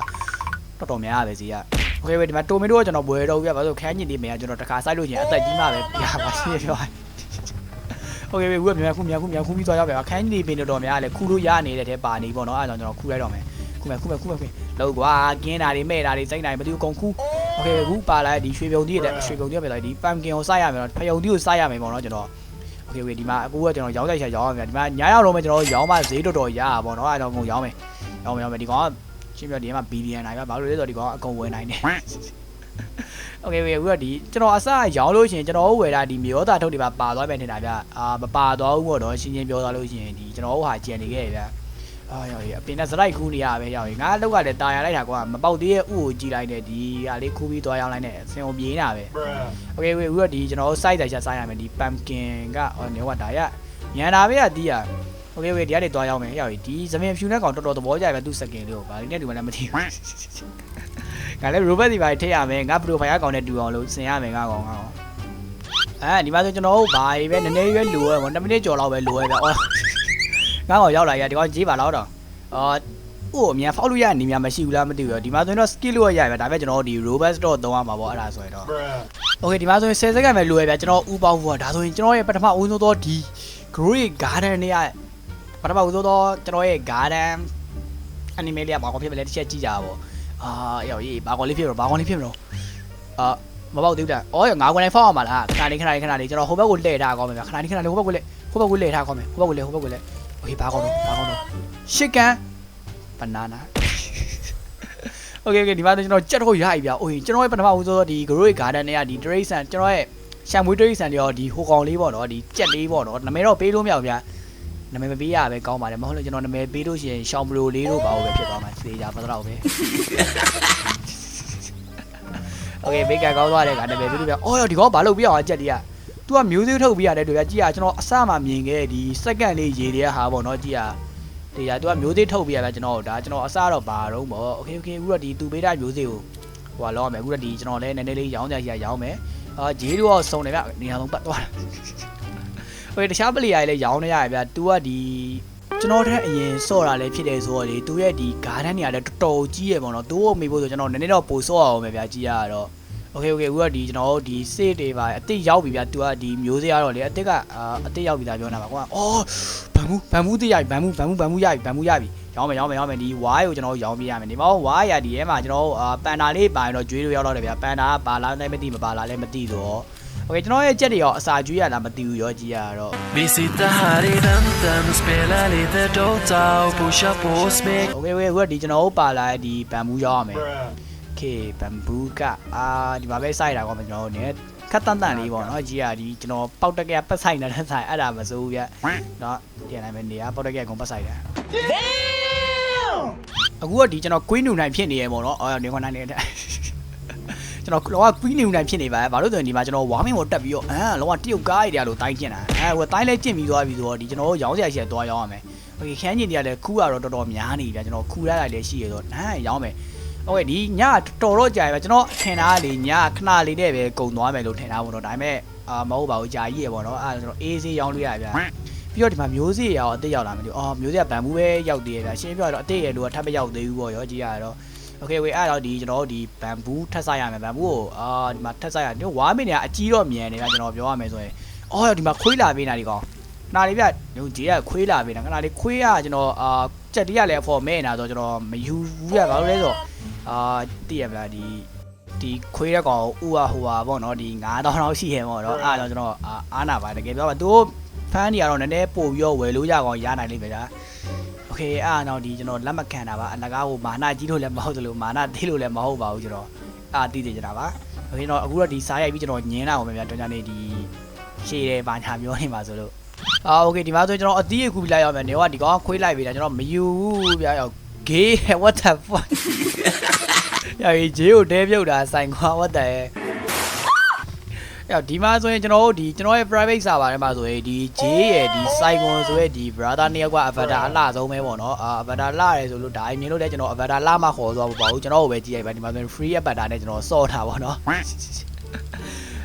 [SPEAKER 1] တော်များရပဲဈေးက โอเคပဲဒီမှာတိုမီတိုကကျွန်တော်ဘွယ်တော့ပြပါဆိုခန်းညင်နေမယ်ကျွန်တော်တခါစိုက်လို့ချင်းအသက်ကြီးမှပဲပြပါရှင်းပြောโอเคပဲခုကမြန်ခုမြန်ခုမြန်ခုပြီးသွားရောက်ပြပါခန်းညင်နေပင်တော်တော်များလဲခူလို့ရနေတဲ့တဲပါနေပေါ့နော်အဲဒါကြောင့်ကျွန်တော်ခူလိုက်တော့မယ်ခုမယ်ခုမယ်ခုမယ်ခုလောက်ကွာကင်းတာတွေမဲ့တာတွေစိတ်နိုင်မသိဘူးကုန်ခူโอเคခုပါလာဒီရွှေပြုံကြီးတဲ့ရွှေပြုံကြီးပဲလာဒီပမ်ကင်ကိုစိုက်ရမယ်နော်ဖယုံကြီးကိုစိုက်ရမယ်ပေါ့နော်ကျွန်တော်โอเคဒီမှာအခုကကျွန်တော်ရောင်းတိုက်ချက်ရောင်းရမယ်ဒီမှာညားရောက်တော့မယ်ကျွန်တော်ရောင်းမှဈေးတော်တော်ရပါပေါ့နော်အဲဒါကြောင့်ငုံရောင်းမယ်ရောင်းမယ်ရောင်းမယ်ဒီကောင်က ရှင်းပြဒီမှာဘီလီယံနိုင်ပါဘာလို့လဲဆိုတော့ဒီကောင်ကအကုန်ဝင်နိုင်တယ် โอเคအခုကဒီကျွန်တော်အစရောင်းလို့ရှိရင်ကျွန်တော်တို့ဝယ်တာဒီမြေဩတာထုတ်တွေပါပါသွားမယ်ထင်တာဗျအာမပါသွားဘူးပေါ့တော့ရှင်းရှင်းပြောသွားလို့ရှိရင်ဒီကျွန်တော်တို့ဟာကြံနေခဲ့ရဗျအာရောက်ရအပင်နဲ့စလိုက်ခူးနေရပဲရောက်ရငါလောက်ကလည်းတာယာလိုက်တာကွာမပေါက်သေးရဲ့ဥကိုကြည်လိုက်တယ်ဒီဟာလေးခူးပြီးသွားရောင်းလိုက်တယ်ဆင်ုံပြေးနေတာပဲโอเคအခုကဒီကျွန်တော်တို့ site တိုင်ချက်စားရမယ်ဒီ pumpkin ကဟိုနေကဒါရညံတာပဲကတီးရ โอเคဝေဒီကနေသွားရောက်မယ်ရောက်ရဒီသမင်ဖြူနဲ့ကောင်တော်တော်သဘောကျပဲသူ့စကင်လေးကိုဗာဒီနဲ့ဒီမှာလည်းမထီဘူး ငါလည်း robot ဒီပါထည့်ရမယ်ငါ profile အကောင့်နဲ့တူအောင်လို့ဆင်ရမယ်ငါကောင်ငါကောင်အဲဒီမှာဆိုကျွန်တော်တို့ဘာကြီးပဲနည်းနည်းရွယ်လိုရပေါ့2မိနစ်ကျော်လောက်ပဲလိုရဗျအော်ငါကောင်ရောက်လာရဒီကောင်ကြီးပါတော့တော့အော်ဟိုအမြန်ဖောက်လို့ရနေများမရှိဘူးလားမသိဘူးဒီမှာဆိုရင်တော့ skill လို့ရရဗျဒါပေမဲ့ကျွန်တော်တို့ဒီ robot တော့သုံးရမှာပေါ့အဲ့ဒါဆိုရင်တော့ okay ဒီမှာဆိုရင်10စက္ကန့်ပဲလိုရဗျကျွန်တော်ဥပေါင်းဖို့ဒါဆိုရင်ကျွန်တော်ရဲ့ပထမဦးဆုံးသောဒီ great garden တွေက ပထမဦးဆုံးသောကျွန်တော်ရဲ့ garden anime လေးကဘာကောဖြစ်မလဲတစ်ချက်ကြည့်ကြပါပေါ့အာရောက်ရေးဘာကောလေးဖြစ်မလို့ဘာကောလေးဖြစ်မလို့အာမပေါက်သေးဘူးတာ။အော်ငါကွန်တိုင်းဖောက်အောင်ပါလား။ခဏလေးခဏလေးခဏလေးကျွန်တော်ဟိုဘက်ကိုလှည့်ထားကောင်းမယ်ဗျာ။ခဏလေးခဏလေးဟိုဘက်ကိုလှည့်ဟိုဘက်ကိုလှည့်ထားကောင်းမယ်။ဟိုဘက်ကိုလှည့်ဟိုဘက်ကိုလှည့်။ Okay ဘာကောင်းတော့ဘာကောင်းတော့ရှစ်ကန်ဘနာနာ Okay okay ဒီမှာကျွန်တော်ကြက်တော့ရပြီဗျာ။အိုးကျွန်တော်ရဲ့ပထမဦးဆုံးဒီ Grow Garden နဲ့ကဒီ Trace ကျွန်တော်ရဲ့ရှံမွေး Trace တွေရောဒီဟိုကောင်လေးပေါ့နော်ဒီကြက်လေးပေါ့နော်နာမည်တော့ပေးလို့မရဘူးဗျာ။ နာမည်မပေးရပဲကောင်းပါတယ်မဟုတ်လို့ကျွန်တော်နာမည်ပေးလို့ရှိရင်ရှောင်းဘလိုလေးတို့ပါဘူးပဲဖြစ်သွားမှာသေချာမတော့ပဲ โอเคဘေးကကောင်းသွားတယ်ကနာမည်ပေးလို့ပြအော်ဒီကောင်ဘာလုပ်ပြအောင်အကြက်တည်းက तू ကမျိုးသေးထုတ်ပြရတယ်တို့ပြကြည့်ရကျွန်တော်အစမှမြင်ခဲ့ဒီစက္ကန့်လေးရေးတဲ့ဟာပေါ့နော်ကြည့်ရဒီက तू ကမျိုးသေးထုတ်ပြရပြကျွန်တော်ဒါကျွန်တော်အစတော့ဘာတော့ပေါ့โอเคโอเคအခုတော့ဒီ तू ပေးတဲ့မျိုးသေးကိုဟိုလောက်ရမယ်အခုတော့ဒီကျွန်တော်လည်းနည်းနည်းလေးရောင်းကြရရောင်းမယ်အာဂျေးတို့ကစုံတယ်ဗျနေရာလုံးပတ်သွားတ ဟိုတခြား player တွေလည်းရောင်းနေရတယ်ဗျာ तू ကဒီကျွန်တော်ထက်အရင်ဆော့တာလည်းဖြစ်တယ်ဆိုတော့လေ तू ရဲ့ဒီ garden နေရာလည်းတော်တော်ကြီးရယ်ပေါ့နော် तू ကိုမေးဖို့ဆိုကျွန်တော်နည်းနည်းတော့ပိုဆော့အောင်ပဲဗျာကြီးရတော့ okay okay ဦးကဒီကျွန်တော်တို့ဒီ save တွေပါအစ်စ်ရောက်ပြီဗျာ तू ကဒီမျိုးစရာတော့လေအစ်စ်ကအစ်စ်ရောက်ပြီသားပြောနေတာပါကွာအော်ဘမ်ဘူးဘမ်ဘူးတရိုက်ဘမ်ဘူးဘမ်ဘူးဘမ်ဘူးရပြီဘမ်ဘူးရပြီရောင်းမယ်ရောင်းမယ်ရောင်းမယ်ဒီ wire ကိုကျွန်တော်ရောင်းပြရမယ်ဒီမှာ wire ရဒီထဲမှာကျွန်တော်ပန်တာလေးပါရင်တော့ကျွေးလို့ရောက်တော့တယ်ဗျာပန်တာပါလားလည်းမသိမပါလားလည်းမသိတော့ โอเคကျွန်တော်ရဲ့ကြက်တွေရောအစာကျွေးရလားမသိဘူးရောကြည့်ရတော့
[SPEAKER 2] Visita Haridam spela lite dotao pusha på smek
[SPEAKER 1] โอเคโอเคအခုကဒီကျွန်တော်တို့ပါလာတဲ့ဒီဗန်မူရောင်းရမယ် โอเคဘမ်ဘူကအာဒီမှာပဲစိုက်တာကောကျွန်တော်တို့ ਨੇ ခက်တန်တန်လေးပေါ့နော်ကြီးကဒီကျွန်တော်ပေါက်တက်ကပတ်ဆိုင်နေတဲ့ဆိုင်အဲ့ဒါမစိုးဘူးဗျเนาะတင်နိုင်မယ်နေရာပေါက်တက်ကကုန်ပတ်ဆိုင်တယ်အခုကဒီကျွန်တော် queen နူနိုင်ဖြစ်နေရပေါ့နော်အော်နေခွန်နိုင်နေတဲ့ ကျွန်တော်လောက queen နူနိုင်ဖြစ်နေပါဘာလို့ဆိုရင်ဒီမှာကျွန်တော်ဝါမင်းကိုတက်ပြီးတော့အာလောကတရုတ်ကားရည်တို့တိုင်းကျင်တာအဲဟိုတိုင်းလဲကျင့်ပြီးသွားပြီဆိုတော့ဒီကျွန်တော်တို့ရောင်းစရာရှိရသွားရောင်းရမယ်โอเคခန်းကျင်တွေကလည်းခူးရတော့တော်တော်များနေပြီဗျကျွန်တော်ခူးရတာလည်းရှိရတော့အဲရောင်းမယ် โอเคဒီညတော်တော့ကြာပြီကျွန်တော်ထင်တာကလေညခဏလေးနဲ့ပဲကုံသွားမယ်လို့ထင်တာပေါ့နော်ဒါပေမဲ့အာမဟုတ်ပါဘူးကြာကြီးရပေါ့နော်အဲ့ဒါကျွန်တော်အေးဆေးရောင်းလို့ရဗျာပြီးတော့ဒီမှာမျိုးစေ့ရောအစ်စ်ရောက်လာမလို့အော်မျိုးစေ့ကဗန်ဘူးပဲရောက်သေးတယ်ဗျာရှင်းပြတော့အစ်စ်ရဲ့လူကထပ်မရောက်သေးဘူးပေါ့ရောကြီးရတော့ โอเคဝေအဲ့တော့ဒီကျွန်တော်တို့ဒီဗန်ဘူးထပ်ဆိုင်ရမယ်ဗန်ဘူးကိုအာဒီမှာထပ်ဆိုင်ရဒီဝါမင်းနေကအကြီးတော့မြန်နေဗျာကျွန်တော်ပြောရမယ်ဆိုရင်အော်ဒီမှာခွေးလာပေးနေတာဒီကောင်နားလေးဗျညုံကြီးကခွေးလာပေးတာခဏလေးခွေးကကျွန်တော်အာကြက်တီးရလဲအဖို့မဲနေတာဆိုကျွန်တော်မယူဘူးရဘာလို့လဲဆိုတော့ အာသိရမလားဒီဒီခွေးရက်ကောင်ဥဟာဟိုဟာပေါ့နော်ဒီ9000လောက်ရှိရင်ပေါ့နော်အားတော့ကျွန်တော်အာအားနာပါတကယ်ပြောပါသူဖန်နေရတော့နည်းနည်းပို့ပြီးတော့ဝယ်လို့ရကောင်ရနိုင်လိမ့်မယ်ဗျာ โอเคအားတော့ဒီကျွန်တော်လက်မခံတာပါအလကားကိုမာနာကြီးလို့လည်းမဟုတ်သလိုမာနာသေးလို့လည်းမဟုတ်ပါဘူးကျွန်တော်အာသိသိကြတာပါโอเคတော့အခုတော့ဒီစားရိုက်ပြီးကျွန်တော်ညင်းတာပါမယ်ဗျာတော်ကြနေဒီရှေ့တယ်ဘာညာပြောနေပါဆိုလို့အာโอเคဒီမှာဆိုကျွန်တော်အသီးအခုပြလိုက်ရမယ်နေကဒီကောင်ခွေးလိုက်ပြီလားကျွန်တော်မယူဘူးဗျာရောက် gay what the fuck ရပြီဂျေးကိုတဲပြုတ်တာဆိုင်ခွာဝတ် တယ်အဲ့ဒီမှာဆိုရင်ကျွန်တော်တို့ဒီကျွန်တော်ရဲ့ private server ထဲမှာဆိုရင်ဒီဂျေးရဲ့ဒီ Saigon ဆိုရဲ့ဒီ brother နှစ်ယောက်က avatar အလှဆုံးပဲပေါ့နော်အာ avatar လှရဲဆိုလို့ဒါအမြင်လို့လည်းကျွန်တော် avatar လှမှခေါ်သွားဖို့ပေါ့ဘူးကျွန်တော်ကိုပဲကြည့်ရိုက်ပါဒီမှာဆိုရင် free avatar နဲ့ကျွန်တော်စော့တာပေါ့နော်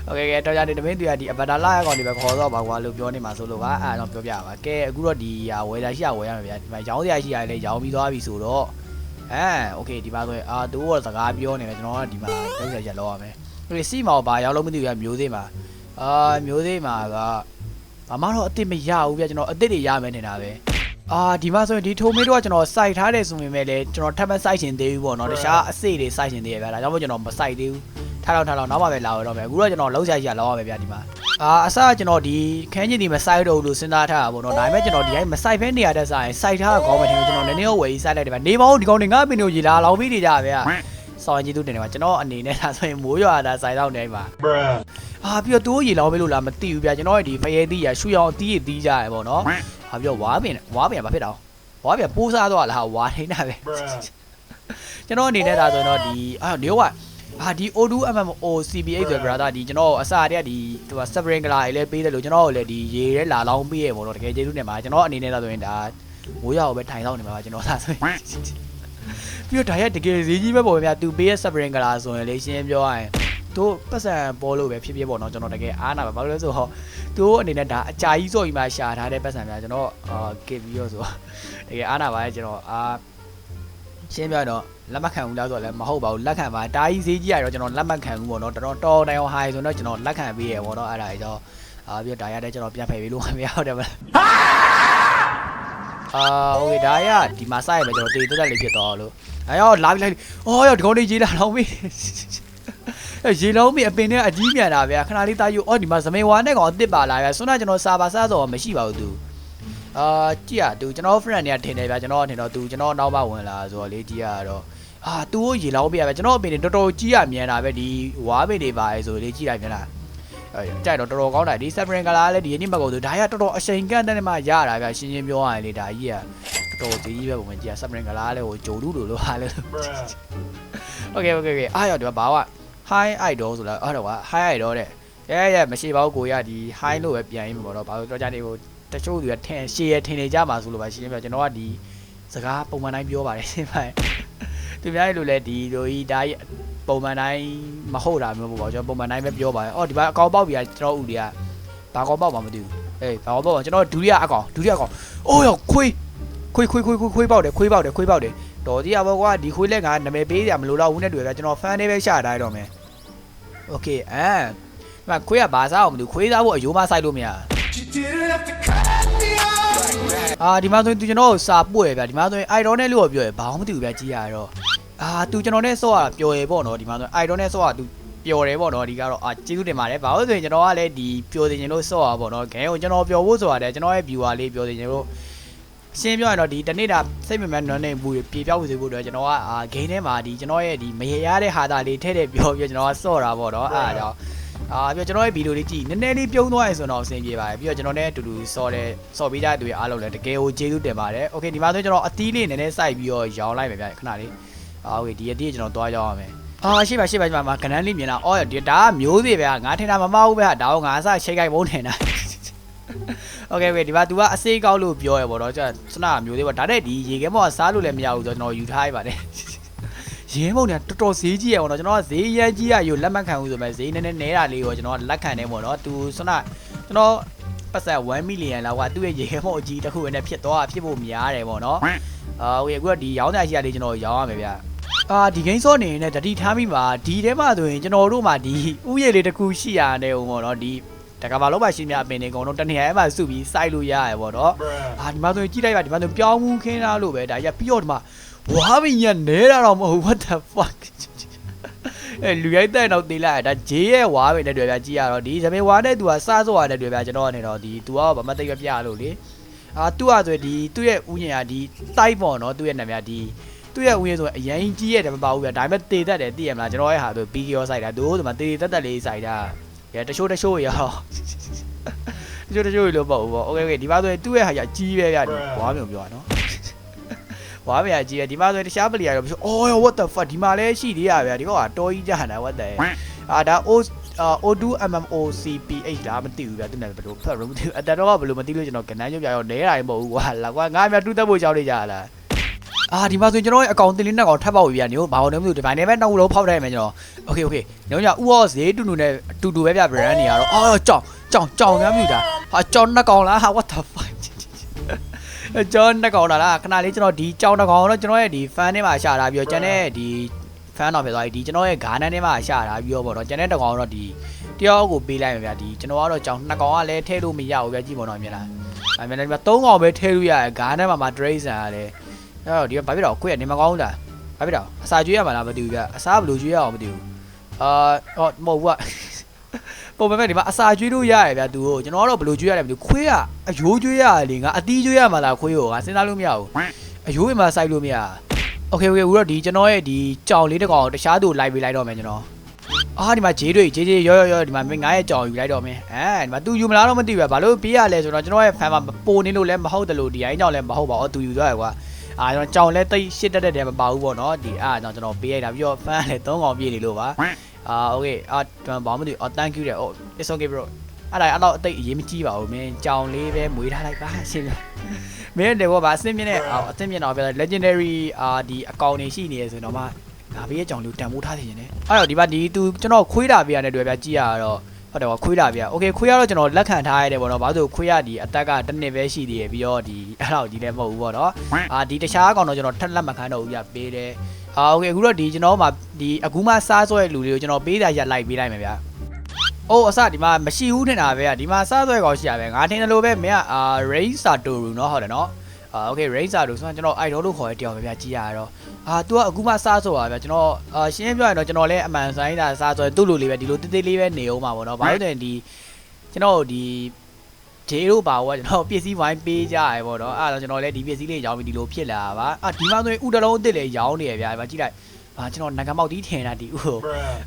[SPEAKER 1] โอเคကဲတော့ကြတယ်တမင်းသူကဒီ avatar လှရကောင်တွေပဲခေါ်တော့ပါကွာလို့ပြောနေမှာဆိုလို့ပါအဲ့တော့ပြောပြပါကဲအခုတော့ဒီဟာဝယ်တာရှိရဝယ်ရမယ်ဗျာဒီမှာရောင်းစရာရှိရတယ်ရောင်းပြီးသွားပြီဆိုတော့ အဲโอเคဒီပါဆိုရင်အာသူကစကားပြောနေတယ်ကျွန်တော်ကဒီမှာလုံးဆက်ချက်လောက်ရမယ် ရီစီမှာဘာရောက်လို့မသိဘူးကမျိုးသေးမှာအာမျိုးသေးမှာကဘာမှတော့အစ်စ်မရဘူးဗျကျွန်တော်အစ်စ်တွေရမယ်နေတာပဲအာဒီမှာဆိုရင်ဒီထိုမေးတော့ကကျွန်တော်စိုက်ထားတယ်ဆိုပေမဲ့လည်းကျွန်တော်ထပ်မစိုက်ရှင်သေးဘူးပေါ့နော်တခြားအစိတွေစိုက်ရှင်သေးရဗျာဒါကြောင့်မို့ကျွန်တော်မစိုက်သေးဘူးထားတော့ထားတော့နောက်မှပဲလာရတော့မယ်အခုတော့ကျွန်တော်လောက်ဆိုင်ကြီးကလောက်ရမယ်ဗျာဒီမှာအာအစကကျွန်တော်ဒီခန်းကျင်ဒီမဆိုင်တော့ဘူးလို့စဉ်းစားထားတာပေါ့နော်ဒါပေမဲ့ကျွန်တော်ဒီတိုင်းမဆိုင်ဖဲနေရတဲ့ဆိုင်ဆိုင်ထားကောင်းမယ်ထင်လို့ကျွန်တော်နည်းနည်းဝယ်ကြီးဆိုင်လိုက်တယ်ဗျာနေပါဦးဒီကောင်တွေငါ့ပင်တို့ရေလာလောင်ပြီးနေကြဗျာ စောင်းကြီးသူတင်တယ်မှာကျွန်တော်အနေနဲ့ဒါဆိုရင်မိုးရွာတာစိုင်တော့နေပါအာပြီးတော့သူတို့ရေလောင်းပေးလို့လားမသိဘူးဗျာကျွန်တော်ရဲ့ဒီဖရဲသီးရရှူရောင်အသီးရသီးကြရပေါ့နော်ဟာပြီးတော့ဝါပင်ဝါပင်ဘာဖြစ်တော့ဝါပင်ပိုးစားသွားလားဝါနေတာပဲကျွန်တော်အနေနဲ့ဒါဆိုရင်တော့ဒီအာဒီကအာဒီ O2 MMO CBA ဆို brother ဒီကျွန်တော်အစားတည်းကဒီသူက Spring Color လေးလည်းပေးတယ်လို့ကျွန်တော်ကိုလည်းဒီရေရဲလာလောင်းပေးရပေါ့နော်တကယ်ကျေးဇူးတင်ပါကျွန်တော်အနေနဲ့ဒါဆိုရင်ဒါမိုးရွာကိုပဲထိုင်ဆောင်နေမှာပါကျွန်တော်ဒါဆိုရင် ပြီးတော့ဒါရက်တကယ်ဈေးကြီးပဲပေါ့ဗျာသူပေးရဲ့ Spring Color ဆိုရင်လေရှင်းပြောရရင်တို့ပတ်စံပေါ်လို့ပဲဖြစ်ဖြစ်ပေါ့နော်ကျွန်တော်တကယ်အားနာပါဘာလို့လဲဆိုတော့သူတို့အနေနဲ့ဒါအကြာကြီးစော်ကြီးမှရှာထားတဲ့ပတ်စံများကျွန်တော်အာကစ်ပြီးတော့ဆိုတကယ်အားနာပါရဲ့ကျွန်တော်အာရှင်းပြတော့လက်မခံဘူးလားဆိုတော့လည်းမဟုတ်ပါဘူးလက်ခံပါတာကြီးဈေးကြီးရတော့ကျွန်တော်လက်မခံဘူးပေါ့နော်တော်တော်တော်တိုင်အောင် high ဆိုတော့ကျွန်တော်လက်ခံပေးရပေါ့နော်အဲ့ဒါကြီးတော့အာပြီးတော့ဒါရတဲ့ကျွန်တော်ပြန်ဖယ်ပေးလို့မရဟုတ်တယ်မလား အာโอเคဒါရဒီမှာစရမယ်ကျွန်တော်တေးတက်တက်လေးဖြစ်တော့လို့ ။အဲရောလာပြီလာပြီ။အော်ရောဒီကောင်လေးရေးလာတော့ပြီ။အဲရေလုံးပြီအပင်နဲ့အကြီးပြန်လာဗျာခဏလေးတာယူအော်ဒီမှာဇမေဝါနဲ့ကောင်အစ်စ်ပါလာဗျာဆွမ်းနာကျွန်တော်စာပါစားတော့မရှိပါဘူးသူအာကြည့်ရသူကျွန်တော် friend တွေကထင်တယ်ဗျာကျွန်တော်ထင်တော့သူကျွန်တော်နောက်မှဝင်လာဆိုတော့လေကြည့်ရတော့အာသူကိုရေလောင်းပြရဗျာကျွန်တော်အပင်တွေတော်တော်ကြီးရမြန်တာပဲဒီဝါပင်တွေပါလေဆိုလေကြည့်လိုက်မြန်လား အဲကြိုက်တော့တော်တော်ကောင်းတာဒီ Sapring Color လည်းဒီနေ့မကုန်သူဒါရတော်တော်အချိန်ကန့်တဲ့မှာရတာဗျာရှင်းရှင်းပြောရရင်လေဒါကြီးကတော်တော်ကြီးပဲပုံမှန်ကြည့်ရ Sapring Color လည်းဟိုဂျိုလူလိုလိုဟာလဲ Okay okay okay အားရောက်တယ်ဘာက high idol ဆိုလားအဲ့တော့က high idol တဲ့ရဲရဲမရှိပါဘူးကိုရဒီ high လို့ပဲပြန်ရင်းမှာပေါ့တော့ဘာလို့တော့ကြနေဟိုတချို့သူကထင်ရှေ့ရထင်နေကြမှာဆိုလို့ပါရှင်းပြကျွန်တော်ကဒီစကားပုံမှန်တိုင်းပြောပါတယ်ရှင်းပါသူများရဲ့လို့လဲဒီလိုဤဒါ ပုံမှန်တိုင်းမဟုတ်တာမျိုးပေါ့ကျွန်တော်ပုံမှန်တိုင်းပဲပြောပါတယ်အော်ဒီဘက်အကောင်ပေါက်ပြီကကျွန်တော်ဦးတွေကဘာကောင်ပေါက်မှမသိဘူးအေးဘာကောင်ပေါက်မှကျွန်တော်ဒုတိယအကောင်ဒုတိယအကောင်အိုးရောခွေးခွေးခွေးခွေးခွေးပေါက်တယ်ခွေးပေါက်တယ်ခွေးပေါက်တယ် တော်ကြီးရပါကွာဒီခွေးလက်ကနာမည်ပေးကြမလို့တော့ဘူးနဲ့တွေ့ကြကျွန်တော်ဖန်နေပဲရှာထားတော့မယ်โอเคအဲဒီမှာခွေးကဘာစားအောင်မသိဘူးခွေးစားဖို့အယိုးမဆိုင်လို့မရအာဒီမှာဆိုရင်သူကျွန်တော်ကိုစာပို့ရဗျာဒီမှာဆိုရင် idol နဲ့လို့ပြောရဘာမှမသိဘူးဗျာကြည်ရတော့ အာသူကျွန်တော်နဲ့ဆော့ရပျော်ရပေါ့နော်ဒီမှာဆိုရင် idol နဲ့ဆော့ရသူပျော်တယ်ပေါ့နော်ဒီကတော့အာကျေးဇူးတင်ပါတယ်ဘာလို့ဆိုရင်ကျွန်တော်ကလည်းဒီပျော်နေခြင်းလို့ဆော့ရပေါ့နော်ဂဲကိုကျွန်တော်ပျော်ဖို့ဆိုရတယ်ကျွန်တော်ရဲ့ viewer လေးပျော်နေခြင်းလို့ ရှင်းပြောရင်တော့ဒီတနေ့တာစိတ်မမှန်နွမ်းနေဘူးပြေပြောက်စေဖို့အတွက်ကျွန်တော်ကအာဂိမ်းထဲမှာဒီကျွန်တော်ရဲ့ဒီမရရတဲ့ဟာတာလေးထည့်တဲ့ပြောပြီးကျွန်တော်ကစော့တာပေါ့နော်အားကြောင့်အာပြီးတော့ကျွန်တော်ရဲ့ဗီဒီယိုလေးကြည့်နည်းနည်းလေးပြုံးသွားရင်ဆိုတော့အဆင်ပြေပါတယ်ပြီးတော့ကျွန်တော်နဲ့အတူတူစော့တဲ့စော့ပေးကြတဲ့သူတွေအားလုံးလည်းတကယ်ကိုကျေးဇူးတင်ပါတယ်โอเคဒီမှာဆိုကျွန်တော်အသီးလေးနည်းနည်းစိုက်ပြီးတော့ရောင်းလိုက်မယ်ဗျခဏလေး အာโอเคဒီအသီးကျွန်တော်သွားရောင်းရမယ်အာရှိပါရှိပါရှိပါမှာကနန်းလေးမြင်လာအော်ဒီဒါကမျိုးစေ့ပဲငါထင်တာမမဟုတ်ပဲဟာဒါကငါအစချိတ်ခိုက်မုန်းထင်တာ โอเคပဲဒီမှာ तू ကအစေးကောက်လို့ပြောရပေါ့တော့ကျစနာမျိုးသေးပေါ့ဒါနဲ့ဒီရေခဲမောကစားလို့လည်းမရဘူးဆိုတော့ကျွန်တော်ယူထားရပါတယ် ရင်းမုံเนี่ยတော်တော်ဈေးကြီးရပေါ့နော်ကျွန်တော်ကဈေးရမ်းကြီးရယူလက်မခံဘူးဆိုမဲ့ဈေးနည်းနည်းနဲတာလေးကိုကျွန်တော်ကလက်ခံနေပေါ့နော်သူစနကျွန်တော်ပတ်စံ1မီလီယံလောက်ကသူ့ရဲ့ရင်းမုံအကြီးတစ်ခုနဲ့ဖြစ်သွားဖြစ်ဖို့များတယ်ပေါ့နော်အာဟိုအခုကဒီရောင်းတဲ့ရှိရလေးကျွန်တော်ရောင်းရမယ်ဗျ အာဒီဂိမ်းစောနေနဲ့တတိထားမိပါဒီထဲမှာဆိုရင်ကျွန်တော်တို့မှာဒီဥယျာဉ်လေးတစ်ခုရှိရတယ်ပေါ့နော်ဒီတကဘာလုံးပါရှိမြအပင်တွေအကုန်လုံးတနေရာထဲမှာစုပြီးစိုက်လို့ရရပေါ့နော်အာဒီမှာဆိုရင်ကြည့်လိုက်ပါဒီမှာဆိုပြောင်းမှုခင်းသားလို့ပဲဒါကြီးကပြီးတော့ဒီမှာဝါဘင်းညနဲတာတော့မဟုတ်ဘူး what the fuck အဲလူရိုက်တဲ့တော့တေးလိုက်တာဒါဂျေးရဲ့ဝါဘင်းနဲ့တွေ့ပြကြည့်ရတော့ဒီဇမေဝါနဲ့သူကစားစောရတဲ့တွေ့ပြကျွန်တော်ကနေတော့ဒီသူကဘာမှတိတ်မပြလို့လေအာသူကဆိုဒီသူ့ရဲ့ဥညင်ကဒီတိုက်ပေါ့နော်သူ့ရဲ့နာမည်ကဒီ သူ့ရဲ့ဥယျာဉ်ဆိုရင်အရင်ကြီးရဲ့တယ်မပါဘူးပြဒါပေမဲ့တေတက်တယ်သိရမလားကျွန်တော်ရဲ့ဟာဆိုဘီကီယောဆိုင်တာသူတို့ဒီမှာတေတက်တက်လေးဆိုင်တာရဲတချို့တချို့ရော တချို့တချို့လို့ပေါ့ဘူးပေါ့โอเคโอเคဒီမှာဆိုရင်သူ့ရဲ့ဟာကြီးကြီးပဲဗျဒီဝါမျိုးပြောရနော်ဝါမရကြီးရဒီမှာဆိုရင်တခြားပလီယာတော့ပြောအော် what the fuck ဒီမှာလည်းရှိသေးရဗျဒီကောကတော်ကြီးကြဟန်တာ what the အာဒါ O O2 MMOCPH ဒါမသိဘူးဗျသူနဲ့ဘယ်လိုဖတ်လို့မသိဘူးအတတော်ကဘယ်လိုမသိလို့ကျွန်တော်ကနန်းရုပ်ပြရောနဲတာရင်မဟုတ်ဘူးကွာလာကွာငါအမြတူးတက်ဖို့ကြောက်နေကြလား အာဒီမှာဆိုရင်ကျွန်တော်ရဲ့အကောင့်တင်လေးနဲ့ကောင်ထပ်ပေါက်ပြီဗျညို့ဘာလို့လဲမသိဘူးဒီပိုင်းနဲ့ပဲနောက်လုံးဖောက်ထားရမယ်ကျွန်တော်โอเคโอเคညောင်ညဥရောဈေးတူတူနဲ့တူတူပဲဗျ brand နေရတော့အော်ကြောင်ကြောင်ကြောင်များမြူတာဟာကြောင်နှစ်ကောင်လားဟာ what the fuck ကြောင်နှစ်ကောင်လားခဏလေးကျွန်တော်ဒီကြောင်နှစ်ကောင်တော့ကျွန်တော်ရဲ့ဒီ fan ထဲမှာရှာတာပြီးတော့ကျန်တဲ့ဒီ fan တော့ဖြစ်သွားပြီဒီကျွန်တော်ရဲ့ဂါနန်းထဲမှာရှာတာပြီးတော့ပေါ့နော်ကျန်တဲ့တစ်ကောင်တော့ဒီတယောက်ကိုပေးလိုက်မယ်ဗျာဒီကျွန်တော်ကတော့ကြောင်နှစ်ကောင်ကလည်းထည့်လို့မရဘူးဗျာကြည့်ပါတော့မြင်လားအမြင်လားဒီမှာသုံးကောင်ပဲထည့်လို့ရတယ်ဂါနန်းမှာမှာ Drake ဆန်ရတယ် အဲ့တော့ဒီကဘာဖြစ်တော့ကိုယ့်ရဲ့နေမကောင်းဘူးလားဘာဖြစ်တော့အစာကျွေးရမှာလားမသိဘူးဗျာအစာဘယ်လိုကျွေးရအောင်မသိဘူးအာဟောမဟုတ်ဘူးက ပုံပဲဒီမှာအစာကျွေးလို့ရတယ်ဗျာသူကိုကျွန်တော်ကတော့ဘယ်လိုကျွေးရတယ်မသိဘူးခွေးကအယိုးကျွေးရလေငါအတီးကျွေးရမှာလားခွေးကိုငါစဉ်းစားလို့မရဘူးအယိုးဝင်မှာစိုက်လို့မရโอเคโอเคဦးတော့ဒီကျွန်တော်ရဲ့ဒီကြောင်လေးတစ်ကောင်တခြားသူလိုက်ပေးလိုက်တော့မယ်ကျွန်တော်အာဒီမှာဂျေးတွေဂျေးဂျေးရောရောရောဒီမှာမင်းငါရဲ့ကြောင်ယူလိုက်တော့မယ်အဲဒီမှာသူယူမလားတော့မသိဘူးဗျာဘာလို့ပေးရလဲဆိုတော့ကျွန်တော်ရဲ့ fan မှာပိုနေလို့လည်းမဟုတ်တယ်လို့ဒီအိုင်းကြောင်လည်းမဟုတ်ပါဘူးသူယူသွားရကွာ အာကျွန်တော်ကြောင်လဲတိတ်ရှစ်တက်တဲ့တဲမပါဘူးပေါ့နော်ဒီအာကျွန်တော်ပေးရတာပြီးတော့ fan လဲ3កောင်ပြည့်နေလို့ပါအာ okay အာကျွန်တော်ဘာမှမသိဘူးအော် thank you တဲ့ oh it's okay bro အဲ့ဒါအဲ့တော့အတိတ်အရေးမကြီးပါဘူးမင်းကြောင်လေးပဲမွေးထားလိုက်ပါရှင်မင်းတယ်ဘောပါအစင်းမြင့်နဲ့အစင်းမြင့်တော့ပြော legendary အာဒီအကောင်နေရှိနေရဆိုတော့မှဒါဘေးရဲ့ကြောင်လူတန်ဖိုးထားနေရင်လေအဲ့တော့ဒီမှာဒီသူကျွန်တော်ခွေးတာပေးရတဲ့တွေ့ပြကြည့်ရတော့ ဟုတ်တယ်ကွာခွေးတာပြโอเคခွေးကတော့ကျွန်တော်လက်ခံထားရတယ်ပေါ့နော်ဘာလို့ခွေးရဒီအသက်ကတစ်နှစ်ပဲရှိသေးတယ်ပြီးတော့ဒီအဲ့တော့ဒီလည်းမဟုတ်ဘူးပေါ့နော်အာဒီတခြားအကောင်တော့ကျွန်တော်ထက်လက်မခံတော့ဘူးပြပေးတယ်အာโอเคအခုတော့ဒီကျွန်တော်မှဒီအခုမှစားစွဲလူတွေကိုကျွန်တော်ပေးတာရက်လိုက်ပေးလိုက်မယ်ဗျာ အိုးအစဒီမှာမရှိဘူးထင်တာပဲဒီမှာစားသွဲကောင်ရှိရပဲငါထင်တယ်လို့ပဲမင်းကအာ Ray Satoru เนาะဟုတ်တယ်เนาะအာ okay Ray Satoru ဆိုတော့ကျွန်တော် idol လို့ခေါ်တဲ့တရားပဲဗျာကြည်ရတော့ အာ तू ကအခုမှစားဆိုပါဗျာကျွန်တော်အာရှင်းပြရရင်တော့ကျွန်တော်လည်းအမှန်ဆိုင်တာစားဆိုသူ့လိုလေးပဲဒီလိုတိတိလေးပဲနေအောင်ပါဗောနော်ဘာလို့လဲဒီကျွန်တော်ဒီဂျေတို့ပါဘောကျွန်တော်ပစ္စည်းဝိုင်းပေးကြရဗောနော်အဲ့တော့ကျွန်တော်လည်းဒီပစ္စည်းလေးရောင်းပြီးဒီလိုဖြစ်လာပါအာဒီမှာဆိုရင်ဥတလုံးအစ်စ်လေးရောင်းနေရဗျာဒီမှာကြည့်လိုက် အာကျွန်တော်နိုင်ငံမောက်တီးထင်တာဒီဥကို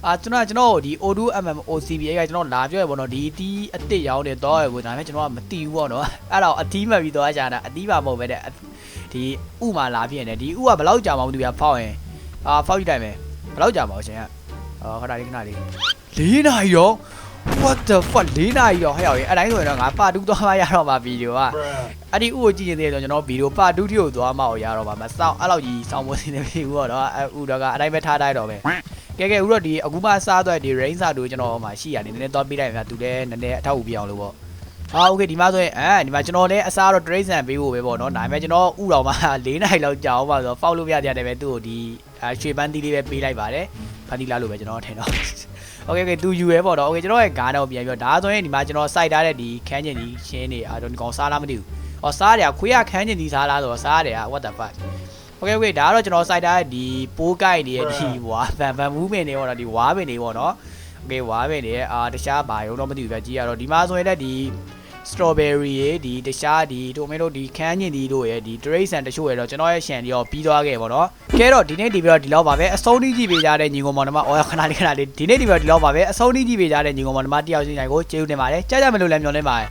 [SPEAKER 1] အာကျွန်တော်ကကျွန်တော်ဒီ O2 MM OCBA ကကျွန်တော်လာပြောရပေါ့နော်ဒီတီးအစ်စ်ရောင်းနေတော့ရပေါ့ဒါပေမဲ့ကျွန်တော်ကမတီးဘူးပေါ့နော်အဲ့တော့အတီးမှတ်ပြီးတော့ကြာတာအတီးပါမဟုတ်ပဲတဲ့ဒီဥမာလာပြည့်နေဒီဥကဘယ်လောက်ကြာမှမသိဘူးဖောက်ရင်အာဖောက်ကြည့်တိုင်းပဲဘယ်လောက်ကြာမှာရှင်ကအော်ခဏလေးခဏလေး၄နာရီရော what the fuck ၄နာရီရောဟဲ့ရောက်ရင်အဲ့တိုင်းဆိုရင်တော့ငါပါတူးသွားမှရတော့မှာဗီဒီယိုကအဲ့ဒီဥကိုကြည့်နေသေးတယ်ဆိုကျွန်တော်ဗီဒီယိုပါတူးတီကိုသွားမှရတော့မှာမစောင်းအဲ့လောက်ကြီးစောင်းမစင်းနေပြီဘူးတော့အဲ့ဥတော့ကအတိုင်းပဲထားတိုင်းတော့ပဲ ကဲကဲဦးတော့ဒီအခုမှစားသွားဒီ rain စာတို့ကျွန်တော်မှရှိရတယ်နည်းနည်းသွားပေးလိုက်မှာသူလည်းနည်းနည်းအထောက်အကူပြအောင်လို့ပေါ့အာโอเคဒီမှာဆိုရင်အဲဒီမှာကျွန်တော်လည်းအစားတော့ trace ဆန်ပေးဖို့ပဲပေါ့နော်ဒါပေမဲ့ကျွန်တော်ဥတော်မှာ၄နိုင်လောက်ကြာအောင်ပါဆိုတော့ဖောက်လို့ပြကြတယ်ပဲသူ့ကိုဒီရွှေပန်းသီးလေးပဲပေးလိုက်ပါတယ်ဖန်တီလာလို့ပဲကျွန်တော်ထင်တော့ okay okay သူယူရဲပေါ့တော့ okay ကျွန်တော်ရဲ့ဂါးတော့ပြန်ပြောဒါဆိုရင်ဒီမှာကျွန်တော်စိုက်ထားတဲ့ဒီခန်းကျင်ဒီရှင်းနေအာတော့ဒီကောင်စားလားမသိဘူး။အော်စားတယ်ခွေးကခန်းကျင်ဒီစားလားဆိုတော့စားတယ်က what the fuck ။ okay okay ဒါကတော့ကျွန်တော်စိုက်ထားတဲ့ဒီပိုးကိုက်တွေရဲ့ဒီဝါဗန်ဗန်မူးမင်တွေပေါ့နော်ဒီဝါပင်တွေပေါ့နော်။ okay ဝါပင်တွေရဲ့အာတခြားဘာရုံတော့မသိဘူးပဲကြည့်ရတော့ဒီမှာဆိုရင်လည်းဒီ strawberry ရေဒီတခြားဒီတိုမီတိုဒီခန်းညင်ဒီတို့ရဲ့ဒီ trace and တချို့ရဲ့တော့ကျွန်တော်ရဲ့ရှန်ဒီရောပြီးသွားခဲ့ပေါ့နော်ကဲတော့ဒီနေ့ဒီပြီးတော့ဒီလောက်ပါပဲအဆုံးထိကြည့်ပေးကြတဲ့ညီကောင်မောင်နှမအော်ခဏလေးခဏလေးဒီနေ့ဒီပြီးတော့ဒီလောက်ပါပဲအဆုံးထိကြည့်ပေးကြတဲ့ညီကောင်မောင်နှမတယောက်ချင်းတိုင်းကိုကျေးဇူးတင်ပါတယ်ကြားကြမလို့လည်းမျှော်လင့်ပါတယ်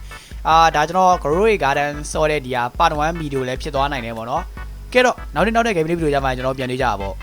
[SPEAKER 1] အာဒါကျွန်တော် Growy Garden စောတဲ့ဒီဟာ part 1 video လည်းဖြစ်သွားနိုင်တယ်ပေါ့နော်ကဲတော့နောက်တစ်နောက်တဲ့ game လေးဗီဒီယိုကြမှာကျွန်တော်ပြန်နေကြပါပေါ့